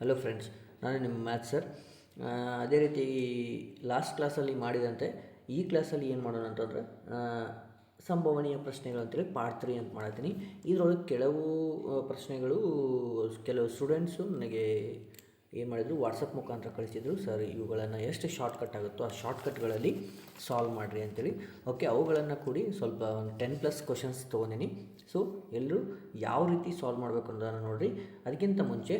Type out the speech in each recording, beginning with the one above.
Hello friends ನಾನು ನಿಮ್ಮ maths sir ಅದೇ ರೀತಿ ಲಾಸ್ಟ್ ಕ್ಲಾಸಲ್ಲಿ ಮಾಡಿದಂತೆ, ಈ ಕ್ಲಾಸಲ್ಲಿ ಏನು ಮಾಡೋಣ ಅಂತಂದರೆ ಸಂಭವನೀಯ ಪ್ರಶ್ನೆಗಳು ಅಂತೇಳಿ ಪಾರ್ಟ್ ತ್ರೀ ಅಂತ ಮಾಡ್ತೀನಿ ಇದರೊಳಗೆ ಕೆಲವು ಪ್ರಶ್ನೆಗಳು, ಕೆಲವು ಸ್ಟೂಡೆಂಟ್ಸು ನನಗೆ ಏನು ಮಾಡಿದರು ವಾಟ್ಸಪ್ ಮುಖಾಂತರ ಕಳಿಸಿದ್ರು. ಸರ್ ಇವುಗಳನ್ನು ಎಷ್ಟು ಶಾರ್ಟ್ಕಟ್ ಆಗುತ್ತೋ ಆ ಶಾರ್ಟ್ಕಟ್ಗಳಲ್ಲಿ ಸಾಲ್ವ್ ಮಾಡಿರಿ ಅಂತೇಳಿ. ಓಕೆ ಅವುಗಳನ್ನು ಕೂಡಿ ಸ್ವಲ್ಪ ಒಂದು ಟೆನ್ ಪ್ಲಸ್ ಕ್ವಶನ್ಸ್ ತೊಗೊಂಡಿನಿ. ಸೊ ಎಲ್ಲರೂ ಯಾವ ರೀತಿ ಸಾಲ್ವ್ ಮಾಡಬೇಕು ಅನ್ನೋದನ್ನು ನೋಡಿರಿ. ಅದಕ್ಕಿಂತ ಮುಂಚೆ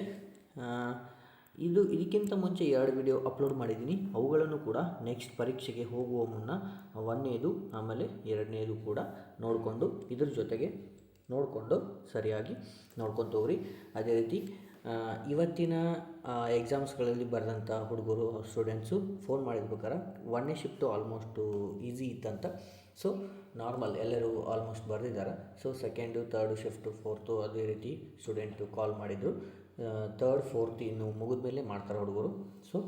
ಇದು ಇದಕ್ಕಿಂತ ಮುಂಚೆ ಎರಡು ವಿಡಿಯೋ ಅಪ್ಲೋಡ್ ಮಾಡಿದ್ದೀನಿ. ಅವುಗಳನ್ನು ಕೂಡ ನೆಕ್ಸ್ಟ್ ಪರೀಕ್ಷೆಗೆ ಹೋಗುವ ಮುನ್ನ ಒಂದನೇದು, ಆಮೇಲೆ ಎರಡನೇದು ಕೂಡ ನೋಡಿಕೊಂಡು, ಇದ್ರ ಜೊತೆಗೆ ನೋಡಿಕೊಂಡು ಸರಿಯಾಗಿ ನೋಡ್ಕೊಂಡು ಹೋಗ್ರಿ ಅದೇ ರೀತಿ ಇವತ್ತಿನ ಎಕ್ಸಾಮ್ಸ್ಗಳಲ್ಲಿ ಬರೆದಂಥ ಹುಡುಗರು ಸ್ಟೂಡೆಂಟ್ಸು ಫೋನ್ ಮಾಡಿರ್ಬೇಕಾರೆ ಒಂದನೇ ಶಿಫ್ಟು ಆಲ್ಮೋಸ್ಟು ಈಸಿ ಇತ್ತಂತ. ಸೊ ನಾರ್ಮಲ್ ಎಲ್ಲರೂ ಆಲ್ಮೋಸ್ಟ್ ಬರೆದಿದ್ದಾರೆ. So second third shift fourth ಅದೇ ರೀತಿ ಸ್ಟೂಡೆಂಟು ಕಾಲ್ ಮಾಡಿದರು. ತರ್ಡ್ ಫೋರ್ತ್ ಇನ್ನು ಮುಗಿದ ಮೇಲೆ ಮಾಡ್ತಾರೆ ಹುಡುಗರು. ಸೊ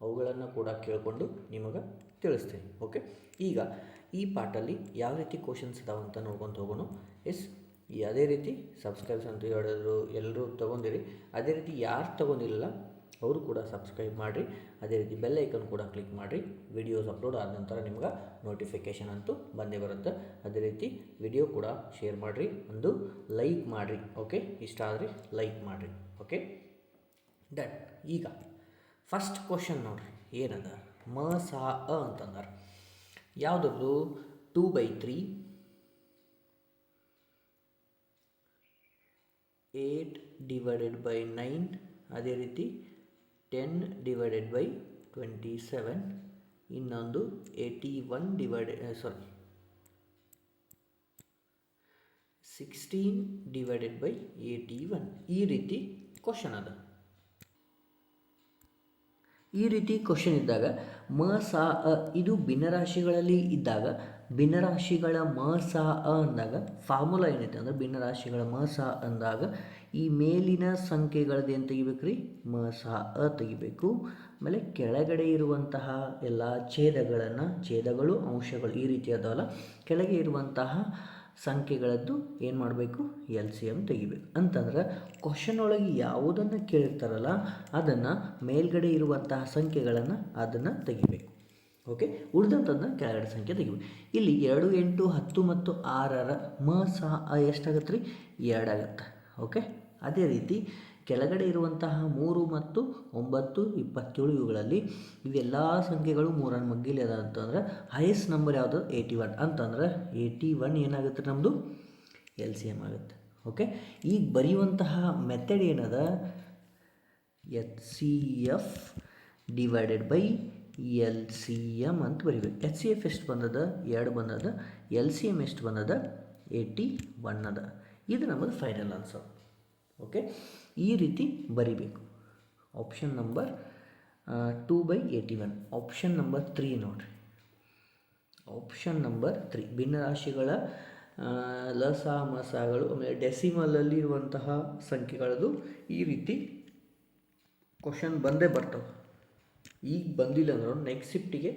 ಅವುಗಳನ್ನು ಕೂಡ ಕೇಳಿಕೊಂಡು ನಿಮಗೆ ತಿಳಿಸ್ತೀನಿ. ಓಕೆ ಈಗ ಈ ಪಾಠಲ್ಲಿ ಯಾವ ರೀತಿ ಕ್ವಶನ್ಸ್ ಇದಾವೆ ಅಂತ ನೋಡ್ಕೊಂಡು ಹೋಗೋಣ. ಎಸ್ ಅದೇ ರೀತಿ ಸಬ್ಸ್ಕ್ರೈಬ್ಸ್ ಅಂತ ಹೇಳಿದ್ರು ಎಲ್ಲರೂ ತೊಗೊಂಡಿರಿ. ಅದೇ ರೀತಿ ಯಾರು ತೊಗೊಂಡಿಲ್ಲ ಅವರು ಕೂಡ ಸಬ್ಸ್ಕ್ರೈಬ್ ಮಾಡಿರಿ. ಅದೇ ರೀತಿ ಬೆಲ್ ಐಕನ್ ಕೂಡ ಕ್ಲಿಕ್ ಮಾಡಿರಿ. ವಿಡಿಯೋಸ್ ಅಪ್ಲೋಡ್ ಆದ ನಂತರ ನಿಮ್ಗೆ ನೋಟಿಫಿಕೇಷನ್ ಅಂತೂ ಬಂದೇ ಬರುತ್ತೆ. ಅದೇ ರೀತಿ ವಿಡಿಯೋ ಕೂಡ ಶೇರ್ ಮಾಡಿರಿ. ಒಂದು ಲೈಕ್ ಮಾಡಿರಿ. ಓಕೆ ಇಷ್ಟ ಆದರೆ ಲೈಕ್ ಮಾಡಿರಿ. ಓಕೆ ಡನ್ ಈಗ ಫಸ್ಟ್ ಕ್ವಶನ್ ನೋಡ್ರಿ, ಏನದ? ಮ, ಸಾ, ಅ ಅಂತಂದಾರೆ. ಯಾವುದದು? Two by three eight divided by nine ಅದೇ ರೀತಿ ten divided by twenty seven ಇನ್ನೊಂದು eighty one divided sorry sixteen divided by eighty one ಈ ರೀತಿ ಕ್ವಶನ್ ಅದ. ಈ ರೀತಿ ಕ್ವಶನ್ ಇದ್ದಾಗ, ಮ, ಸ, ಅ, ಇದು ಭಿನ್ನರಾಶಿಗಳಲ್ಲಿ ಇದ್ದಾಗ, ಭಿನ್ನರಾಶಿಗಳ ಮ, ಸ, ಅ ಅಂದಾಗ ಫಾರ್ಮುಲಾ ಏನೈತೆ ಅಂದರೆ ಭಿನ್ನರಾಶಿಗಳ ಮ, ಸಾ ಅಂದಾಗ, ಈ ಮೇಲಿನ ಸಂಖ್ಯೆಗಳದ್ದು ಏನು ತೆಗಿಬೇಕು ರೀ ಮ, ಸ, ಅ ತೆಗಿಬೇಕು. ಆಮೇಲೆ ಕೆಳಗಡೆ ಇರುವಂತಹ ಎಲ್ಲ ಛೇದಗಳನ್ನು, ಛೇದಗಳು, ಅಂಶಗಳು ಈ ರೀತಿ ಅದಾವಲ್ಲ, ಕೆಳಗೆ ಇರುವಂತಹ ಸಂಖ್ಯೆಗಳದ್ದು ಏನು ಮಾಡಬೇಕು? ಎಲ್ ಸಿ ಎಂ ತೆಗಿಬೇಕು. ಅಂತಂದ್ರೆ ಕ್ವಶನ್ ಒಳಗೆ ಯಾವುದನ್ನು ಕೇಳಿರ್ತಾರಲ್ಲ, ಅದನ್ನು ಮೇಲ್ಗಡೆ ಇರುವಂತಹ ಸಂಖ್ಯೆಗಳನ್ನು ಅದನ್ನು ತೆಗಿಬೇಕು. ಓಕೆ ಉಳಿದಂಥದ್ದನ್ನ ಕೆಳಗಡೆ ಸಂಖ್ಯೆ ತೆಗಿಬೇಕು. ಇಲ್ಲಿ ಎರಡು, ಎಂಟು, ಹತ್ತು ಮತ್ತು ಆರರ ಮ ಸಹ ಎಷ್ಟಾಗತ್ತೆ ರೀ? ಎರಡಾಗತ್ತೆ. ಓಕೆ ಅದೇ ರೀತಿ ಕೆಳಗಡೆ ಇರುವಂತಹ ಮೂರು ಮತ್ತು ಒಂಬತ್ತು ಇಪ್ಪತ್ತೇಳು ಇವುಗಳಲ್ಲಿ ಇವೆಲ್ಲ ಸಂಖ್ಯೆಗಳು ಮೂರನ್ನು ಮಗ್ಗಿಲಿ ಅದ ಅಂತಂದ್ರೆ ಹೈಯೆಸ್ಟ್ ನಂಬರ್ ಯಾವುದು? ಏಯ್ಟಿ ಒನ್ ಅಂತಂದ್ರೆ ಏಯ್ಟಿ ಒನ್ ಏನಾಗುತ್ತೆ ನಮ್ಮದು ಎಲ್ ಸಿ ಎಂ ಆಗುತ್ತೆ. ಓಕೆ ಈಗ ಬರೆಯುವಂತಹ ಮೆಥಡ್ ಏನದ? H C F divided by L C M ಅಂತ ಬರಿಬೇಕು. ಎಚ್ ಸಿ ಎಫ್ ಎಷ್ಟು ಬಂದದ? ಎರಡು ಬಂದದ. ಎಲ್ ಸಿ ಎಂ ಎಷ್ಟು ಬಂದದ? ಏಯ್ಟಿ ಒನ್ ಅದ ಇದು ನಮ್ಮದು ಫೈನಲ್ ಆನ್ಸರ್ ಓಕೆ ಈ ರೀತಿ ಬರಿಬೇಕು. Option number two by eighty one option number three ನೋಡಿರಿ. ಆಪ್ಷನ್ ನಂಬರ್ ತ್ರೀ ಭಿನ್ನರಾಶಿಗಳ ಲಸ ಮಸಗಳು ಆಮೇಲೆ ಡೆಸಿಮಲಲ್ಲಿ ಇರುವಂತಹ ಸಂಖ್ಯೆಗಳದು ಈ ರೀತಿ ಕ್ವಶನ್ ಬಂದೇ ಬರ್ತವೆ. ಈಗ ಬಂದಿಲ್ಲ ಅಂದ್ರೆ ನೆಕ್ಸ್ಟ್ ಶಿಫ್ಟಿಗೆ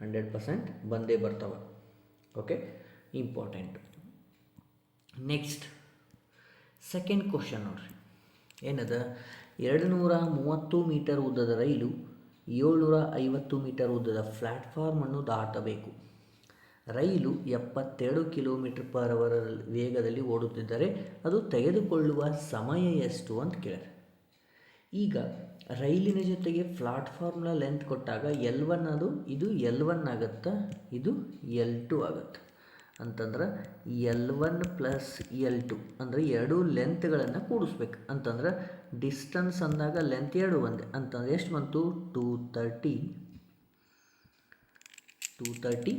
ಹಂಡ್ರೆಡ್ ಪರ್ಸೆಂಟ್ ಬಂದೇ ಬರ್ತವೆ. Okay important next second question ನೋಡ್ರಿ. ಏನದ? ಎರಡು ನೂರ ಮೂವತ್ತು ಮೀಟರ್ ಉದ್ದದ ರೈಲು ಏಳ್ನೂರ ಐವತ್ತು ಮೀಟರ್ ಉದ್ದದ ಪ್ಲ್ಯಾಟ್ಫಾರ್ಮನ್ನು ದಾಟಬೇಕು. ರೈಲು ಎಪ್ಪತ್ತೆರಡು ಕಿಲೋಮೀಟರ್ ಪರ್ ಅವರ್ ವೇಗದಲ್ಲಿ ಓಡುತ್ತಿದ್ದರೆ ಅದು ತೆಗೆದುಕೊಳ್ಳುವ ಸಮಯ ಎಷ್ಟು ಅಂತ ಕೇಳಿದೆ ಈಗ ರೈಲಿನ ಜೊತೆಗೆ ಪ್ಲಾಟ್ಫಾರ್ಮ್ನ ಲೆಂತ್ ಕೊಟ್ಟಾಗ ಎಲ್ ಒನ್ ಅದು, ಇದು ಎಲ್ ಒನ್ ಆಗುತ್ತಾ? ಇದು ಎಲ್ ಟು ಆಗುತ್ತೆ? ಅಂತಂದ್ರೆ L one plus L two ಅಂದರೆ ಎರಡು ಲೆಂತ್ಗಳನ್ನು ಕೂಡಿಸ್ಬೇಕು. ಅಂತಂದ್ರೆ ಡಿಸ್ಟನ್ಸ್ ಅಂದಾಗ ಲೆಂತ್ ಎರಡು ಒಂದೇ. ಅಂತಂದ್ರೆ ಎಷ್ಟು ಬಂತು? Two thirty two thirty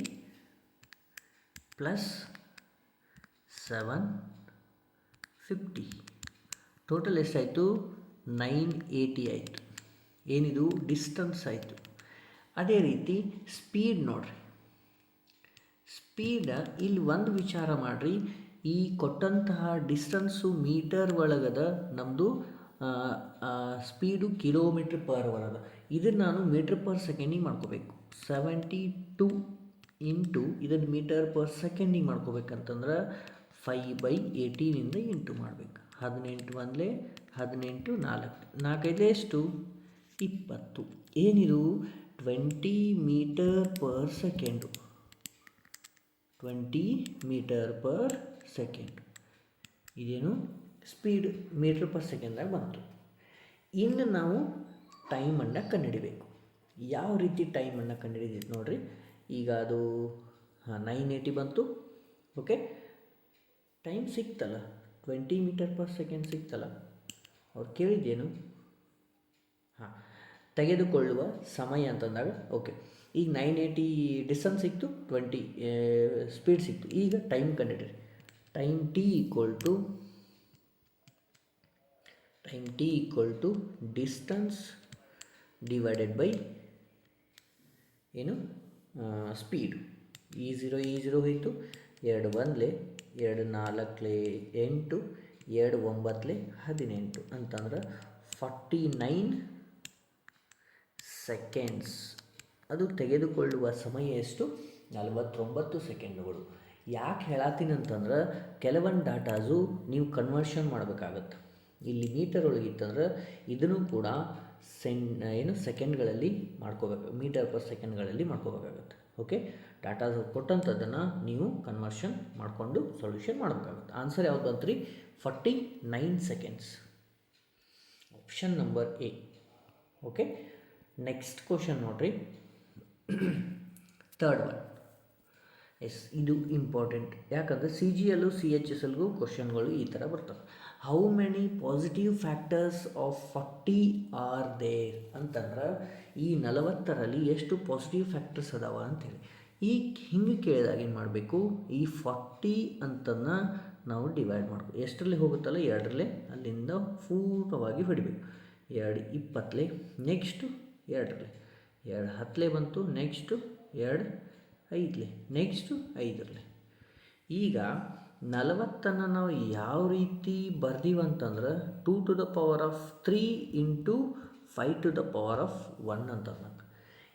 plus seven fifty total ಎಷ್ಟಾಯಿತು? ನೈನ್ ಏಯ್ಟಿ ಆಯಿತು. ಏನಿದು? ಡಿಸ್ಟೆನ್ಸ್ ಆಯಿತು. ಅದೇ ರೀತಿ ಸ್ಪೀಡ್ ನೋಡ್ರಿ. ಸ್ಪೀಡ ಇಲ್ಲಿ ಒಂದು ವಿಚಾರ ಮಾಡಿರಿ. ಈ ಕೊಟ್ಟಂತಹ ಡಿಸ್ಟನ್ಸು ಮೀಟರ್ ಒಳಗದ ನಮ್ಮದು ಸ್ಪೀಡು ಕಿಲೋಮೀಟ್ರ್ ಪರ್ ಅದ. ಇದನ್ನು ನಾನು ಮೀಟ್ರ್ ಪರ್ ಸೆಕೆಂಡಿಗೆ ಮಾಡ್ಕೋಬೇಕು. ಸೆವೆಂಟಿ ಟು ಇಂಟು ಇದನ್ನು ಮೀಟರ್ ಪರ್ ಸೆಕೆಂಡಿಗೆ ಮಾಡ್ಕೋಬೇಕಂತಂದ್ರೆ ಫೈ ಬೈ ಏಯ್ಟೀನಿಂದ ಇಂಟು ಮಾಡಬೇಕು. ಹದಿನೆಂಟು ಒಂದಲೇ ಹದಿನೆಂಟು ನಾಲ್ಕು. ನಾಲ್ಕೈದು ಎಷ್ಟು? ಇಪ್ಪತ್ತು. ಏನಿದು? Twenty metre per second twenty metre per second ಇದೇನು ಸ್ಪೀಡ್ ಮೀಟರ್ ಪರ್ ಸೆಕೆಂಡ್ದಾಗ ಬಂತು. ಇನ್ನು ನಾವು ಟೈಮನ್ನು ಕಂಡುಹಿಡಿಬೇಕು. ಯಾವ ರೀತಿ ಟೈಮನ್ನು ಕಂಡುಹಿಡಿದಿದ್ದು ನೋಡಿರಿ. ಈಗ ಅದು, ಹಾಂ ನೈನ್ ಏಯ್ಟಿ ಬಂತು. ಓಕೆ ಟೈಮ್ ಸಿಕ್ತಲ್ಲ? ಟ್ವೆಂಟಿ ಮೀಟರ್ ಪರ್ ಸೆಕೆಂಡ್ ಸಿಕ್ತಲ್ಲ? ಅವ್ರು ಕೇಳಿದ್ದೇನು? ಹಾಂ, ತೆಗೆದುಕೊಳ್ಳುವ ಸಮಯ ಅಂತಂದಾಗ ಓಕೆ ಈಗ ನೈನ್ ಏಯ್ಟಿ ಡಿಸ್ಟನ್ಸ್ ಸಿಕ್ತು ಟ್ವೆಂಟಿ ಸ್ಪೀಡ್ ಸಿಕ್ತು. ಈಗ time ಕಂಡಿಡ್ರಿ. Time T equal to time T equal to distance divided by ಏನು ಸ್ಪೀಡ್ ಈ ಝೀರೋ ಈ ಝೀರೋ ಹೋಯಿತು. ಎರಡು ಒಂದಲೆ, ಎರಡು ನಾಲ್ಕಲೆ ಎಂಟು, ಎರಡು ಒಂಬತ್ತಲೆ ಹದಿನೆಂಟು. ಅಂತಂದ್ರೆ ಫಾರ್ಟಿ ನೈನ್ ಸೆಕೆಂಡ್ಸ್ ಅದು ತೆಗೆದುಕೊಳ್ಳುವ ಸಮಯ ಎಷ್ಟು? ನಲವತ್ತೊಂಬತ್ತು ಸೆಕೆಂಡುಗಳು. ಯಾಕೆ ಹೇಳತ್ತೀನಿ ಅಂತಂದ್ರೆ ಕೆಲವೊಂದು ಡಾಟಾಸು ನೀವು ಕನ್ವರ್ಷನ್ ಮಾಡಬೇಕಾಗತ್ತೆ. ಇಲ್ಲಿ ಮೀಟರ್ ಒಳಗಿತ್ತಂದ್ರೆ ಇದನ್ನು ಕೂಡ ಸೆನ್, ಏನು, ಸೆಕೆಂಡ್ಗಳಲ್ಲಿ ಮಾಡ್ಕೋಬೇಕು, ಮೀಟರ್ ಪರ್ ಸೆಕೆಂಡ್ಗಳಲ್ಲಿ ಮಾಡ್ಕೋಬೇಕಾಗತ್ತೆ. ಓಕೆ? ಡಾಟಾಸ್ ಕೊಟ್ಟಂಥದ್ದನ್ನು ನೀವು ಕನ್ವರ್ಷನ್ ಮಾಡಿಕೊಂಡು ಸೊಲ್ಯೂಷನ್ ಮಾಡಬೇಕಾಗುತ್ತೆ. ಆನ್ಸರ್ ಯಾವ್ದು ರೀ forty nine seconds option number A okay? Next question ನೋಡ್ರಿ. ಥರ್ಡ್ ಒನ್ ಎಸ್ ಇದು ಇಂಪಾರ್ಟೆಂಟ್ ಯಾಕಂದರೆ ಸಿ ಜಿ ಎಲ್ಲು ಸಿ ಎಚ್ ಎಸ್ ಎಲ್ಗೂ ಕ್ವಶನ್ಗಳು ಈ ಥರ ಬರ್ತವೆ. How many positive factors of forty are there ಅಂತಂದ್ರೆ ಈ ನಲವತ್ತರಲ್ಲಿ ಎಷ್ಟು ಪಾಸಿಟಿವ್ ಫ್ಯಾಕ್ಟರ್ಸ್ ಅದಾವ ಅಂತೇಳಿ. ಈ ಹಿಂಗೆ ಕೇಳಿದಾಗ ಏನು ಮಾಡಬೇಕು? ಈ ಫಾರ್ಟಿ ಅಂತನ ನಾವು ಡಿವೈಡ್ ಮಾಡಬೇಕು. ಎಷ್ಟರಲ್ಲಿ ಹೋಗುತ್ತಲ್ಲ? ಎರಡರಲ್ಲೇ ಅಲ್ಲಿಂದ ಪೂರ್ಣವಾಗಿ ಹೊಡಿಬೇಕು. ಎರಡು ಇಪ್ಪತ್ತಲೆ ನೆಕ್ಸ್ಟು ಎರಡರಲ್ಲೇ. ಎರಡು ಹತ್ತಲೇ ಬಂತು ನೆಕ್ಸ್ಟು ಎರಡು ಐದಲೇ ನೆಕ್ಸ್ಟು ಐದರಲ್ಲೇ ಈಗ ನಲವತ್ತನ್ನು ನಾವು ಯಾವ ರೀತಿ ಬರ್ದೀವಂತಂದ್ರೆ two to the power of three into five to the power of one ಅಂತ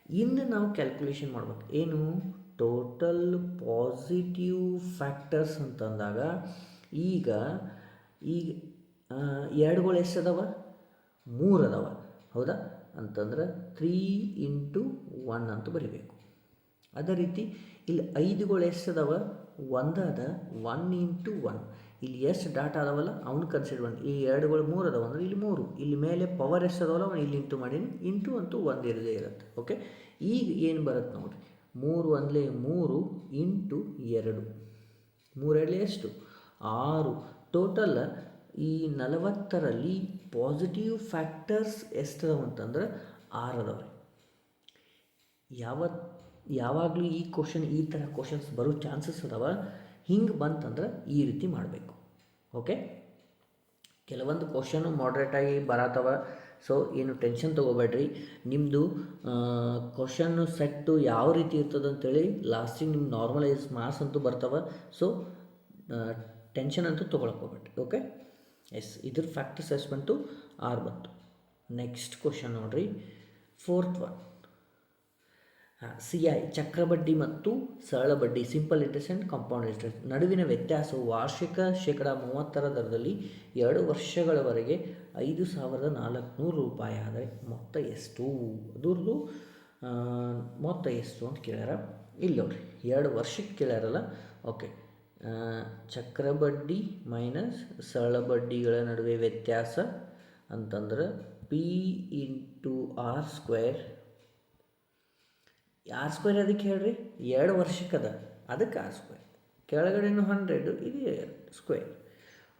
ಇನ್ನು ನಾವು ಕ್ಯಾಲ್ಕುಲೇಷನ್ ಮಾಡ್ಬೇಕು. ಏನು? ಟೋಟಲ್ ಪಾಸಿಟಿವ್ ಫ್ಯಾಕ್ಟರ್ಸ್ ಅಂತಂದಾಗ ಈಗ ಈಗ ಎರಡುಗಳು ಎಷ್ಟು ಅದಾವ? ಮೂರು ಅದಾವ. ಹೌದಾ? ಅಂತಂದ್ರೆ ತ್ರೀ ಇಂಟು ಒನ್ ಅಂತ ಬರಿಬೇಕು. ಅದೇ ರೀತಿ ಇಲ್ಲಿ ಐದುಗಳು ಎಷ್ಟು ಅದಾವ ಒಂದಾದ ಒನ್ ಇಂಟು ಒನ್ ಇಲ್ಲಿ ಎಷ್ಟು ಡಾಟಾ ಅದಾವಲ್ಲ, ಅವನು ಕನ್ಸಿಡರ್ ಒನ್ ಈ ಎರಡುಗಳು ಮೂರು ಅದಾವ ಅಂದ್ರೆ ಇಲ್ಲಿ ಮೂರು. ಇಲ್ಲಿ ಮೇಲೆ ಪವರ್ ಎಷ್ಟು ಅದಾವಲ್ಲ ಅವನು ಇಲ್ಲಿ ಇಂಟು ಮಾಡೀನಿ. ಇಂಟು ಅಂತೂ ಒಂದು ಇರದೇ ಇರುತ್ತೆ ಓಕೆ ಈಗ ಏನು ಬರುತ್ತೆ ನೋಡಿರಿ. ಮೂರು ಒಂದಲೇ ಮೂರು ಇಂಟು ಎರಡು. ಮೂರೆರಡಲೇ ಎಷ್ಟು? ಆರು. ಟೋಟಲ್ ಈ ನಲವತ್ತರಲ್ಲಿ ಪಾಸಿಟಿವ್ ಫ್ಯಾಕ್ಟರ್ಸ್ ಎಷ್ಟು ಅಂತಂದ್ರೆ ಆರು ಅದಾವೆ ಯಾವ ಯಾವಾಗಲೂ ಈ ಕ್ವಶನ್ ಈ ಥರ ಕ್ವಶನ್ಸ್ ಬರೋ ಚಾನ್ಸಸ್ ಅದಾವ. ಹಿಂಗೆ ಬಂತಂದ್ರೆ ಈ ರೀತಿ ಮಾಡಬೇಕು. ಓಕೆ ಕೆಲವೊಂದು ಕ್ವಶನು ಮಾಡ್ರೇಟಾಗಿ ಬರತ್ತವ ಸೊ ಏನು ಟೆನ್ಷನ್ ತೊಗೋಬೇಡ್ರಿ. ನಿಮ್ಮದು ಕ್ವಶನ್ನು ಸೆಟ್ಟು ಯಾವ ರೀತಿ ಇರ್ತದೆ ಅಂತೇಳಿ ಲಾಸ್ಟಿಗೆ ನಿಮ್ಮ ನಾರ್ಮಲೈಸ್ ಮಾರ್ಕ್ಸ್ ಅಂತೂ ಬರ್ತವೆ. ಸೊ ಟೆನ್ಷನ್ ಅಂತೂ ತೊಗೊಳಕ್ಕೆ ಓಕೆ ಎಸ್, ಇದ್ರ ಫ್ಯಾಕ್ಟರ್ಸ್ ಎಷ್ಟು ಬಂತು ಆರು ಬಂತು. ನೆಕ್ಸ್ಟ್ ಕ್ವಶನ್ ನೋಡ್ರಿ. ಫೋರ್ತ್ ಒನ್ ಸಿ ಐ ಚಕ್ರ ಬಡ್ಡಿ ಮತ್ತು ಸರಳ ಬಡ್ಡಿ simple interest and compound interest ನಡುವಿನ ವ್ಯತ್ಯಾಸವು ವಾರ್ಷಿಕ ಶೇಕಡ ಮೂವತ್ತರ ದರದಲ್ಲಿ ಎರಡು ವರ್ಷಗಳವರೆಗೆ ಐದು ಸಾವಿರದ ನಾಲ್ಕುನೂರು ರೂಪಾಯಿ. ಆದರೆ ಮೊತ್ತ ಎಷ್ಟು? ಅದ್ರದ್ದು ಮೊತ್ತ ಎಷ್ಟು ಅಂತ ಕೇಳ್ಯಾರ? ಇಲ್ಲ ನೋಡ್ರಿ, ಎರಡು ವರ್ಷಕ್ಕೆ ಕೇಳ್ಯಾರಲ್ಲ? ಓಕೆ ಚಕ್ರಬಡ್ಡಿ ಮೈನಸ್ ಸರಳ ಬಡ್ಡಿಗಳ ನಡುವೆ ವ್ಯತ್ಯಾಸ ಅಂತಂದ್ರೆ P into R square R square ಅದಕ್ಕೆ ಹೇಳ್ರಿ? ಎರಡು ವರ್ಷಕ್ಕದ ಅದಕ್ಕೆ ಆರ್ ಸ್ಕ್ವೇರ್ ಕೆಳಗಡೆನೂ ಹಂಡ್ರೆಡು ಇದು ಸ್ಕ್ವೇರ್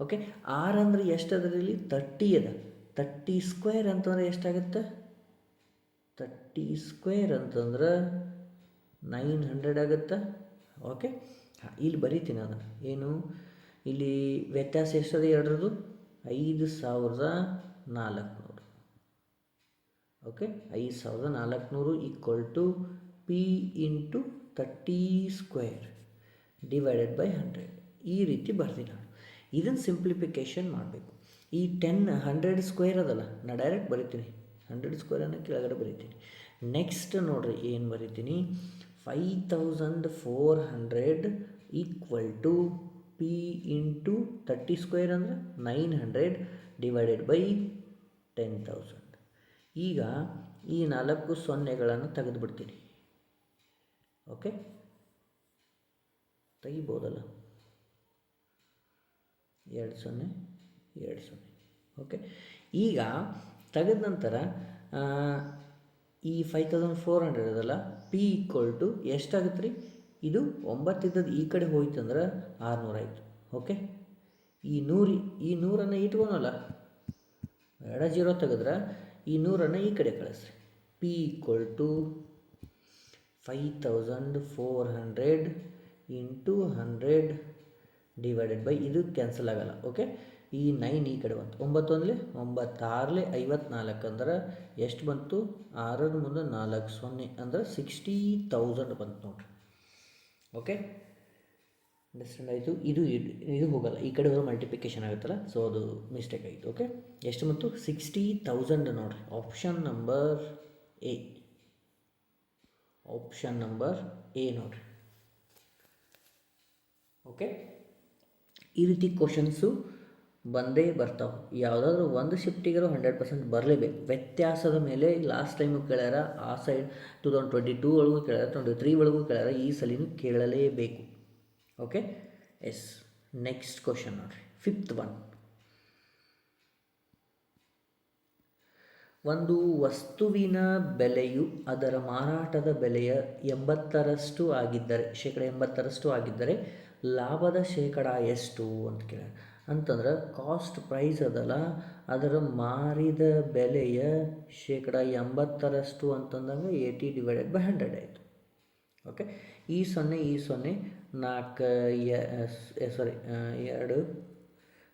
ಓಕೆ ಆರ್ ಅಂದರೆ ಎಷ್ಟು ಅದರಲ್ಲಿ ತರ್ಟಿ ಅದ. ತರ್ಟಿ ಸ್ಕ್ವೇರ್ ಅಂತಂದ್ರೆ ಎಷ್ಟಾಗುತ್ತೆ? ತರ್ಟಿ ಸ್ಕ್ವೇರ್ ಅಂತಂದ್ರೆ ನೈನ್ ಹಂಡ್ರೆಡ್ ಆಗುತ್ತೆ. ಓಕೆ ಇಲ್ಲಿ ಬರೀತೀನಿ ಅದನ್ನು. ಏನು? ಇಲ್ಲಿ ವ್ಯತ್ಯಾಸ ಎಷ್ಟದ ಎರಡರದು ಐದು ಸಾವಿರದ ನಾಲ್ಕುನೂರು. ಓಕೆ? ಐದು ಸಾವಿರದ ನಾಲ್ಕುನೂರು equal to P into thirty square divided by hundred ಈ ರೀತಿ ಬರ್ತೀನಿ ನಾನು. ಇದನ್ನು ಸಿಂಪ್ಲಿಫಿಕೇಶನ್ ಮಾಡಬೇಕು. ಈ ಟೆನ್ ಹಂಡ್ರೆಡ್ ಸ್ಕ್ವೇರ್ ಅದಲ್ಲ, ನಾ ಡೈರೆಕ್ಟ್ ಬರಿತೀನಿ. ಹಂಡ್ರೆಡ್ ಸ್ಕ್ವೇರನ್ನು ಕೆಳಗಡೆ ಬರೀತೀನಿ. ನೆಕ್ಸ್ಟ್ ನೋಡಿರಿ ಏನು ಬರಿತೀನಿ? Five thousand four hundred equal to P into thirty square ಅಂದರೆ nine hundred divided by ten thousand ಈಗ ಈ ನಾಲ್ಕು ಸೊನ್ನೆಗಳನ್ನು ತೆಗೆದುಬಿಡ್ತೀನಿ. ಓಕೆ ತೆಗಿಬೋದಲ್ಲ? ಎರಡು ಸೊನ್ನೆ ಎರಡು ಸೊನ್ನೆ. ಓಕೆ ಈಗ ತೆಗೆದ ನಂತರ ಈ ಫೈವ್ ತೌಸಂಡ್ ಫೋರ್ ಹಂಡ್ರೆಡ್ ಅದಲ್ಲ? ಪಿ ಈಕ್ವಲ್ ಟು ಎಷ್ಟಾಗುತ್ತೆ ರೀ ಇದು ಒಂಬತ್ತಿದ್ದದ್ದು ಈ ಕಡೆ ಹೋಯ್ತಂದ್ರೆ ಆರುನೂರು ಆಯಿತು. ಓಕೆ ಈ ನೂರು, ಈ ನೂರನ್ನು ಇಟ್ಕೊಳಲ್ಲ ಎಡ ಜೀರೋ ತೆಗೆದ್ರೆ ಈ ನೂರನ್ನು ಈ ಕಡೆ ಕಳಿಸ್ರಿ. P equal to five thousand four hundred into hundred divided by ಇದು ಕ್ಯಾನ್ಸಲ್ ಆಗಲ್ಲ. ಓಕೆ ಈ ನೈನ್ ಈ ಕಡೆ ಬಂತು. ಒಂಬತ್ತು ಅಂದರೆ ಒಂಬತ್ತಾರಲೆ ಐವತ್ನಾಲ್ಕು ಅಂದ್ರೆ ಎಷ್ಟು ಬಂತು? ಆರರ ಮುಂದೆ ನಾಲ್ಕು ಸೊನ್ನೆ ಅಂದ್ರೆ ಸಿಕ್ಸ್ಟಿ ತೌಸಂಡ್ ಬಂತು ನೋಡ್ರಿ. ಓಕೆ ಅಂಡರ್ಸ್ಟ್ಯಾಂಡ್ ಆಯಿತು? ಇದು ಇದು ಹೋಗಲ್ಲ. ಈ ಕಡೆ ಹೋದ್ರೆ ಮಲ್ಟಿಪ್ಲಿಕೇಶನ್ ಆಗುತ್ತಲ್ಲ? ಸೊ ಅದು ಮಿಸ್ಟೇಕ್ ಆಯಿತು. ಓಕೆ ಎಷ್ಟು ಬಂತು? ಸಿಕ್ಸ್ಟಿ ತೌಸಂಡ್ ನೋಡ್ರಿ. Option number A option number A ನೋಡ್ರಿ. ಓಕೆ ಈ ರೀತಿ ಕ್ವಶನ್ಸು ಬಂದೇ ಬರ್ತಾವೆ. ಯಾವುದಾದ್ರೂ ಒಂದು ಶಿಫ್ಟಿಗಿರೋ ಹಂಡ್ರೆಡ್ ಪರ್ಸೆಂಟ್ ಬರಲೇಬೇಕು. ವ್ಯತ್ಯಾಸದ ಮೇಲೆ ಲಾಸ್ಟ್ ಟೈಮು ಕೇಳ್ಯಾರ, ಆ side two thousand twenty two ಒಳಗೂ ಕೇಳ್ಯಾರ ಟ್ವೆಂಟಿ ತ್ರೀ ಒಳಗೂ ಕೇಳ್ಯಾರ, ಈ ಸಲಿನೂ ಕೇಳಲೇಬೇಕು. ಓಕೆ ಎಸ್ ನೆಕ್ಸ್ಟ್ ಕ್ವಶನ್ ನೋಡಿರಿ. ಫಿಫ್ತ್ ಒನ್ ಒಂದು ವಸ್ತುವಿನ ಬೆಲೆಯು ಅದರ ಮಾರಾಟದ ಬೆಲೆಯ ಎಂಬತ್ತರಷ್ಟು ಆಗಿದ್ದರೆ, ಶೇಕಡ ಎಂಬತ್ತರಷ್ಟು ಆಗಿದ್ದರೆ ಲಾಭದ ಶೇಕಡ ಎಷ್ಟು ಅಂತ ಕೇಳ್ಯಾರ. ಅಂತಂದ್ರೆ ಕಾಸ್ಟ್ ಪ್ರೈಸ್ ಅದಲ್ಲ, ಅದರ ಮಾರಿದ ಬೆಲೆಯ ಶೇಕಡ ಎಂಬತ್ತರಷ್ಟು ಅಂತಂದಾಗ ಏಯ್ಟಿ ಡಿವೈಡೆಡ್ ಬೈ ಹಂಡ್ರೆಡ್ ಆಯಿತು. ಓಕೆ ಈ ಸೊನ್ನೆ ಈ ಸೊನ್ನೆ, ನಾಲ್ಕು ಸಾರಿ ಎರಡು,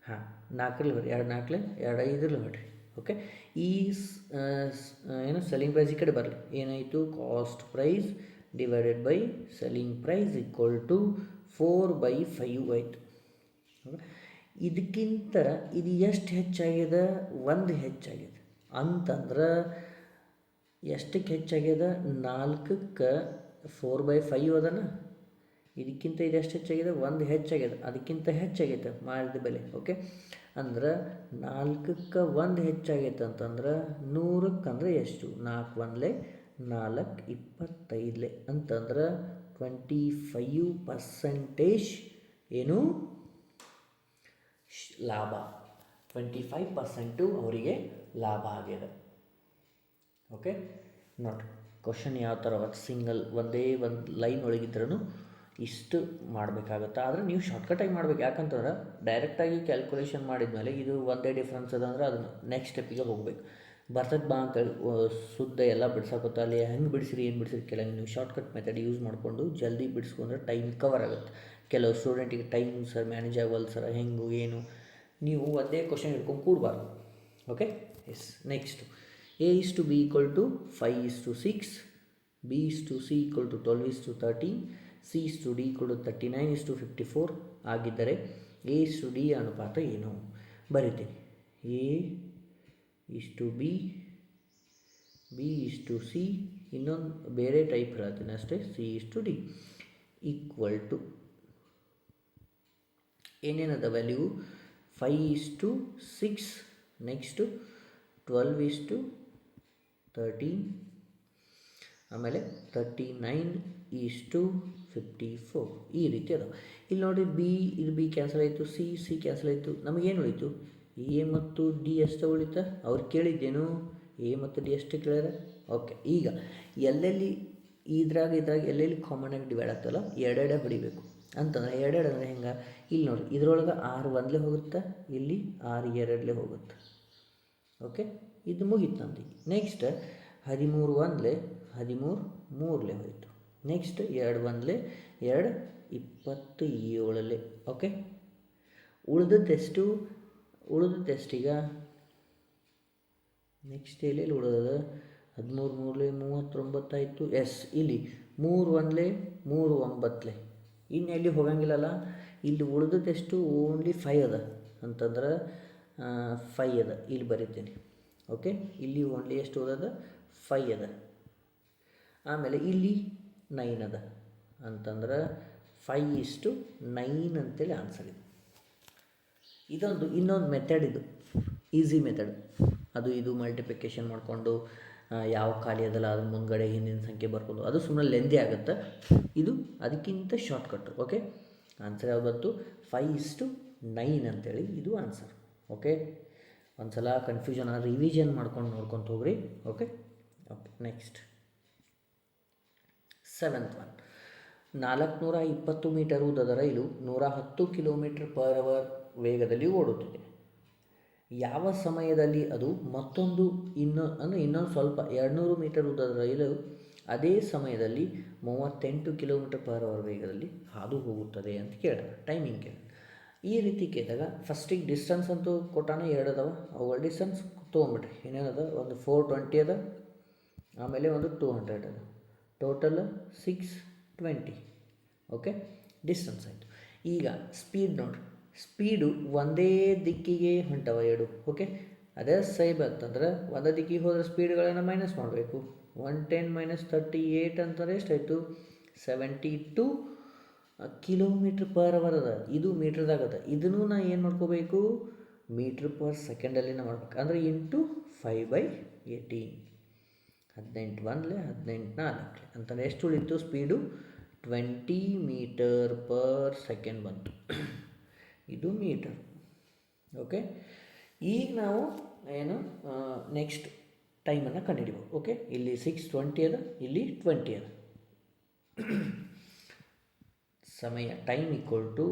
ಹಾಂ, ನಾಲ್ಕರಲ್ಲಿ ಬರ್ರಿ, ಎರಡು ನಾಲ್ಕಲೆ, ಎರಡು ಐದರಲ್ಲಿ ಬರ್ರಿ. ಓಕೆ ಈ ಏನು ಸೆಲ್ಲಿಂಗ್ ಪ್ರೈಸ್ ಈ ಕಡೆ ಬರಲಿ. ಏನಾಯಿತು? Cost price divided by selling price equal to four by five ಆಯಿತು. ಇದಕ್ಕಿಂತ ಇದು ಎಷ್ಟು ಹೆಚ್ಚಾಗಿದೆ? ಒಂದು ಹೆಚ್ಚಾಗಿದೆ. ಅಂತಂದ್ರೆ ಎಷ್ಟಕ್ಕೆ ಹೆಚ್ಚಾಗ್ಯದ? ನಾಲ್ಕಕ್ಕೆ ಫೋರ್ ಬೈ ಫೈವ್ ಅದನ. ಇದಕ್ಕಿಂತ ಇದು ಎಷ್ಟು ಹೆಚ್ಚಾಗಿದೆ? ಒಂದು ಹೆಚ್ಚಾಗಿದೆ ಅದಕ್ಕಿಂತ ಹೆಚ್ಚಾಗೈತೆ ಮಾಡಿದ ಬೆಲೆ ಓಕೆ ಅಂದ್ರೆ ನಾಲ್ಕಕ್ಕೆ ಒಂದು ಹೆಚ್ಚಾಗೈತೆ ಅಂತಂದ್ರೆ ನೂರಕ್ಕೆ ಅಂದ್ರೆ ಎಷ್ಟು? ನಾಲ್ಕು ಒಂದ್ಲೆ ನಾಲ್ಕು ಇಪ್ಪತ್ತೈದಲೆ ಅಂತಂದ್ರೆ ಟ್ವೆಂಟಿ ಫೈವ್ ಪರ್ಸೆಂಟೇಜ್ ಏನು? ಲಾಭ. ಟ್ವೆಂಟಿ ಫೈವ್ ಪರ್ಸೆಂಟು ಅವರಿಗೆ ಲಾಭ ಆಗಿದೆ ಓಕೆ ನೋಡಿ ಕ್ವಶನ್ ಯಾವ ಥರ ಸಿಂಗಲ್ ಒಂದೇ ಒಂದು ಲೈನ್ ಒಳಗಿದ್ರೂ ಇಷ್ಟು ಮಾಡಬೇಕಾಗತ್ತೆ? ಆದರೆ ನೀವು ಶಾರ್ಟ್ಕಟ್ಟಾಗಿ ಮಾಡಬೇಕು. ಯಾಕಂತಂದ್ರೆ ಡೈರೆಕ್ಟಾಗಿ ಕ್ಯಾಲ್ಕುಲೇಷನ್ ಮಾಡಿದ್ಮೇಲೆ ಇದು ಒಂದೇ ಡಿಫ್ರೆನ್ಸ್ ಅದ ಅಂದ್ರೆ ಅದನ್ನು ನೆಕ್ಸ್ಟ್ ಸ್ಟೆಪ್ಪಿಗೆ ಹೋಗ್ಬೇಕು. ಬರ್ತದ ಬಾ ಅಂತೇಳಿ ಸುದ್ದ ಎಲ್ಲ ಬಿಡ್ಸೋಕೊತ್ತ? ಅಲ್ಲಿ ಹೆಂಗೆ ಬಿಡಿಸಿರಿ, ಏನು ಬಿಡಿಸಿರಿ ಕೆಲವು ನೀವು ಶಾರ್ಟ್ಕಟ್ ಮೆಥಡ್ ಯೂಸ್ ಮಾಡಿಕೊಂಡು ಜಲ್ದಿ ಬಿಡಿಸ್ಕೊಂಡ್ರೆ ಟೈಮ್ ಕವರ್ ಆಗುತ್ತೆ. ಕೆಲವು ಸ್ಟೂಡೆಂಟಿಗೆ ಟೈಮ್ ಸರ್ ಮ್ಯಾನೇಜ್ ಆಗಲ್ಲ ಸರ್ ಹೆಂಗು ಏನು ನೀವು ಒಂದೇ ಕ್ವಶನ್ ಹಿಡ್ಕೊಂಡು ಕೂಡಬಾರ್ದು okay yes next A is to B equal to five is to six B is to C equal to twelve is to thirteen C is to D equal to thirty nine is to fifty four ಆಗಿದ್ದರೆ A is to D ಅನುಪಾತ ಏನು ಬರಿತೀನಿ A is to B B is to C ಇನ್ನೊಂದು ಬೇರೆ type ಹೇಳ್ತೀನಿ ಅಷ್ಟೇ C is to D equal to ಏನೇನದ value five is to six next twelve is to thirteen ಆಮೇಲೆ thirty nine is to fifty four ಈ ರೀತಿ ಅದಾವೆ ಇಲ್ಲಿ ನೋಡಿ ಬಿ ಇದು ಬಿ ಕ್ಯಾನ್ಸಲ್ ಆಯಿತು ಸಿ ಸಿ ಕ್ಯಾನ್ಸಲ್ ಆಯಿತು. ನಮಗೇನು ಉಳಿತು? ಎ ಮತ್ತು ಡಿ ಎಷ್ಟು ಉಳಿತ? ಅವ್ರು ಕೇಳಿದ್ದೇನು? ಎ ಮತ್ತು ಡಿ ಎಷ್ಟು ಕೇಳ್ಯಾರ? ಓಕೆ ಈಗ ಎಲ್ಲೆಲ್ಲಿ ಇದ್ರಾಗ ಇದ್ರಾಗ ಎಲ್ಲೆಲ್ಲಿ ಕಾಮನ್ ಆಗಿ ಡಿವೈಡ್ ಆಗ್ತಲ್ಲ ಎರಡೆಡೆ ಹೊಡಿಬೇಕು ಅಂತಂದ್ರೆ ಎರಡೆರಡು ಅಂದರೆ ಹೆಂಗೆ? ಇಲ್ಲಿ ನೋಡಿ ಇದ್ರೊಳಗೆ ಆರು ಒಂದಲೇ ಹೋಗುತ್ತೆ? ಇಲ್ಲಿ ಆರು ಎರಡಲೇ ಹೋಗುತ್ತೆ? ಓಕೆ ಇದು ಮುಗೀತು ನಮ್ದು ನೆಕ್ಸ್ಟ್ ಹದಿಮೂರು ಒಂದಲೇ, ಹದಿಮೂರು ಮೂರಲೇ ಹೋಯಿತು. ನೆಕ್ಸ್ಟ್ ಎರಡು ಒಂದಲೇ, ಎರಡು ಇಪ್ಪತ್ತು ಏಳಲೆ ಓಕೆ ಉಳಿದದ್ದೆಷ್ಟು? ಈಗ? ನೆಕ್ಸ್ಟ್ ಎಲ್ಲೆಲ್ಲಿ ಉಳ್ದದ? ಹದಿಮೂರು ಮೂರಲೆ, ಮೂವತ್ತೊಂಬತ್ತಾಯಿತು. ಎಸ್ ಇಲ್ಲಿ ಮೂರು ಒಂದಲೇ, ಮೂರು ಒಂಬತ್ತಲೆ. ಇನ್ನು ಎಲ್ಲಿ ಹೋಗಂಗಿಲ್ಲಲ್ಲ? ಇಲ್ಲಿ ಉಳಿದದ್ದೆಷ್ಟು ಓನ್ಲಿ ಫೈ ಅದ. ಅಂತಂದ್ರೆ ಫೈ ಅದ. ಇಲ್ಲಿ ಬರಿತೀನಿ. ಓಕೆ ಇಲ್ಲಿ ಓನ್ಲಿ ಎಷ್ಟು ಓದದ? ಫೈ ಅದ. ಆಮೇಲೆ ಇಲ್ಲಿ ನೈನ್ ಅದ. ಅಂತಂದ್ರೆ ಫೈ ಇಷ್ಟು ನೈನ್ ಅಂತೇಳಿ ಆನ್ಸರ್ ಇದು. ಇದೊಂದು ಇನ್ನೊಂದು ಮೆಥಡ್ ಇದು. ಈಸಿ ಮೆಥಡ್ ಅದು ಇದು ಮಲ್ಟಿಪ್ಲಿಕೇಶನ್ ಮಾಡಿಕೊಂಡು ಯಾವ ಖಾಲಿ ಅದಲ್ಲ ಅದ್ರ ಮುಂದ್ಗಡೆ ಹಿಂದಿನ ಸಂಖ್ಯೆ ಬರ್ಬೋದು. ಅದು ಸುಮ್ಮನೆ ಲೆಂದಿ ಆಗುತ್ತೆ. ಇದು ಅದಕ್ಕಿಂತ ಶಾರ್ಟ್ಕಟ್ ಓಕೆ ಆನ್ಸರ್ ಯಾವ್ದು ಬಂತು? ಇಸ್ ಇಸ್ಟು ನೈನ್ ಅಂತೇಳಿ ಇದು ಆನ್ಸರ್ ಓಕೆ ಒಂದು ಸಲ ಕನ್ಫ್ಯೂಷನ್ ರಿವಿಷನ್ ಮಾಡ್ಕೊಂಡು ನೋಡ್ಕೊತ ಹೋಗ್ರಿ okay okay next seventh one ನಾಲ್ಕುನೂರ ಇಪ್ಪತ್ತು ಮೀಟರ್ ಉದ್ದದ ರೈಲು ನೂರ ಹತ್ತು ಕಿಲೋಮೀಟರ್ ಪರ್ ಅವರ್ ವೇಗದಲ್ಲಿ ಓಡುತ್ತಿದೆ. ಯಾವ ಸಮಯದಲ್ಲಿ ಅದು ಮತ್ತೊಂದು ಇನ್ನೊ, ಅಂದರೆ ಇನ್ನೊಂದು ಸ್ವಲ್ಪ ಎರಡುನೂರು ಮೀಟರ್ ಉದ್ದದ ರೈಲು ಅದೇ ಸಮಯದಲ್ಲಿ ಮೂವತ್ತೆಂಟು ಕಿಲೋಮೀಟರ್ ಪರ್ ಅವರ್ ವೇಗದಲ್ಲಿ ಹಾದು ಹೋಗುತ್ತದೆ ಅಂತ ಕೇಳಿದ ಟೈಮಿಂಗ್ ಕೇಳಿದ ಈ ರೀತಿ ಕೇಳಿದಾಗ ಫಸ್ಟಿಗೆ ಡಿಸ್ಟೆನ್ಸ್ ಅಂತೂ ಕೊಟ್ಟಾನೆ ಎರಡು ಅದಾವ, ಅವುಗಳ ಡಿಸ್ಟೆನ್ಸ್ ತೊಗೊಂಬಿಟ್ರಿ ಇನ್ನೇನದ ಒಂದು ಫೋರ್ ಟ್ವೆಂಟಿ ಅದ, ಆಮೇಲೆ ಒಂದು ಟೂ ಹಂಡ್ರೆಡ್ ಅದ. Total six twenty okay distance ಆಯಿತು. ಈಗ ಸ್ಪೀಡ್ ನೋಡ್ರಿ. ಸ್ಪೀಡು ಒಂದೇ ದಿಕ್ಕಿಗೆ ಹೊಂಟವ ಎರಡು ಓಕೆ ಅದೇ ಸೈಬ್ ಅಂತಂದ್ರೆ ಒಂದೇ ದಿಕ್ಕಿಗೆ ಹೋದರೆ ಸ್ಪೀಡ್ಗಳನ್ನು ಮೈನಸ್ ಮಾಡಬೇಕು. One ten minus thirty eight ಅಂತಂದ್ರೆ ಎಷ್ಟಾಯಿತು? Seventy two kilometre per hour ಅದ. ಇದು ಮೀಟ್ರದಾಗ ಅದ ಇದನ್ನು ನಾ ಏನು ಮಾಡ್ಕೋಬೇಕು? ಮೀಟ್ರ್ ಪರ್ ಸೆಕೆಂಡಲ್ಲಿ ನಾ ಮಾಡ್ಬೇಕು. ಅಂದರೆ ಇಂಟು ಫೈವ್ ಬೈ ಏಯ್ಟೀನ್ ಹದಿನೆಂಟು ಒಂದಲೇ ಹದಿನೆಂಟು ನಾಲ್ಕು ಅಂತಂದರೆ ಎಷ್ಟು ಉಳಿತು? Speed twenty metre per second ಬಂತು. ಇದು ಮೀಟರ್. ಓಕೆ ಈಗ ನಾವು ಏನು ನೆಕ್ಸ್ಟ್ ಟೈಮನ್ನು ಕಂಡುಹಿಡಿಬೋದು ಓಕೆ ಇಲ್ಲಿ ಸಿಕ್ಸ್ ಟ್ವೆಂಟಿ ಅದ, ಇಲ್ಲಿ ಟ್ವೆಂಟಿ ಅದ. ಸಮಯ time equal to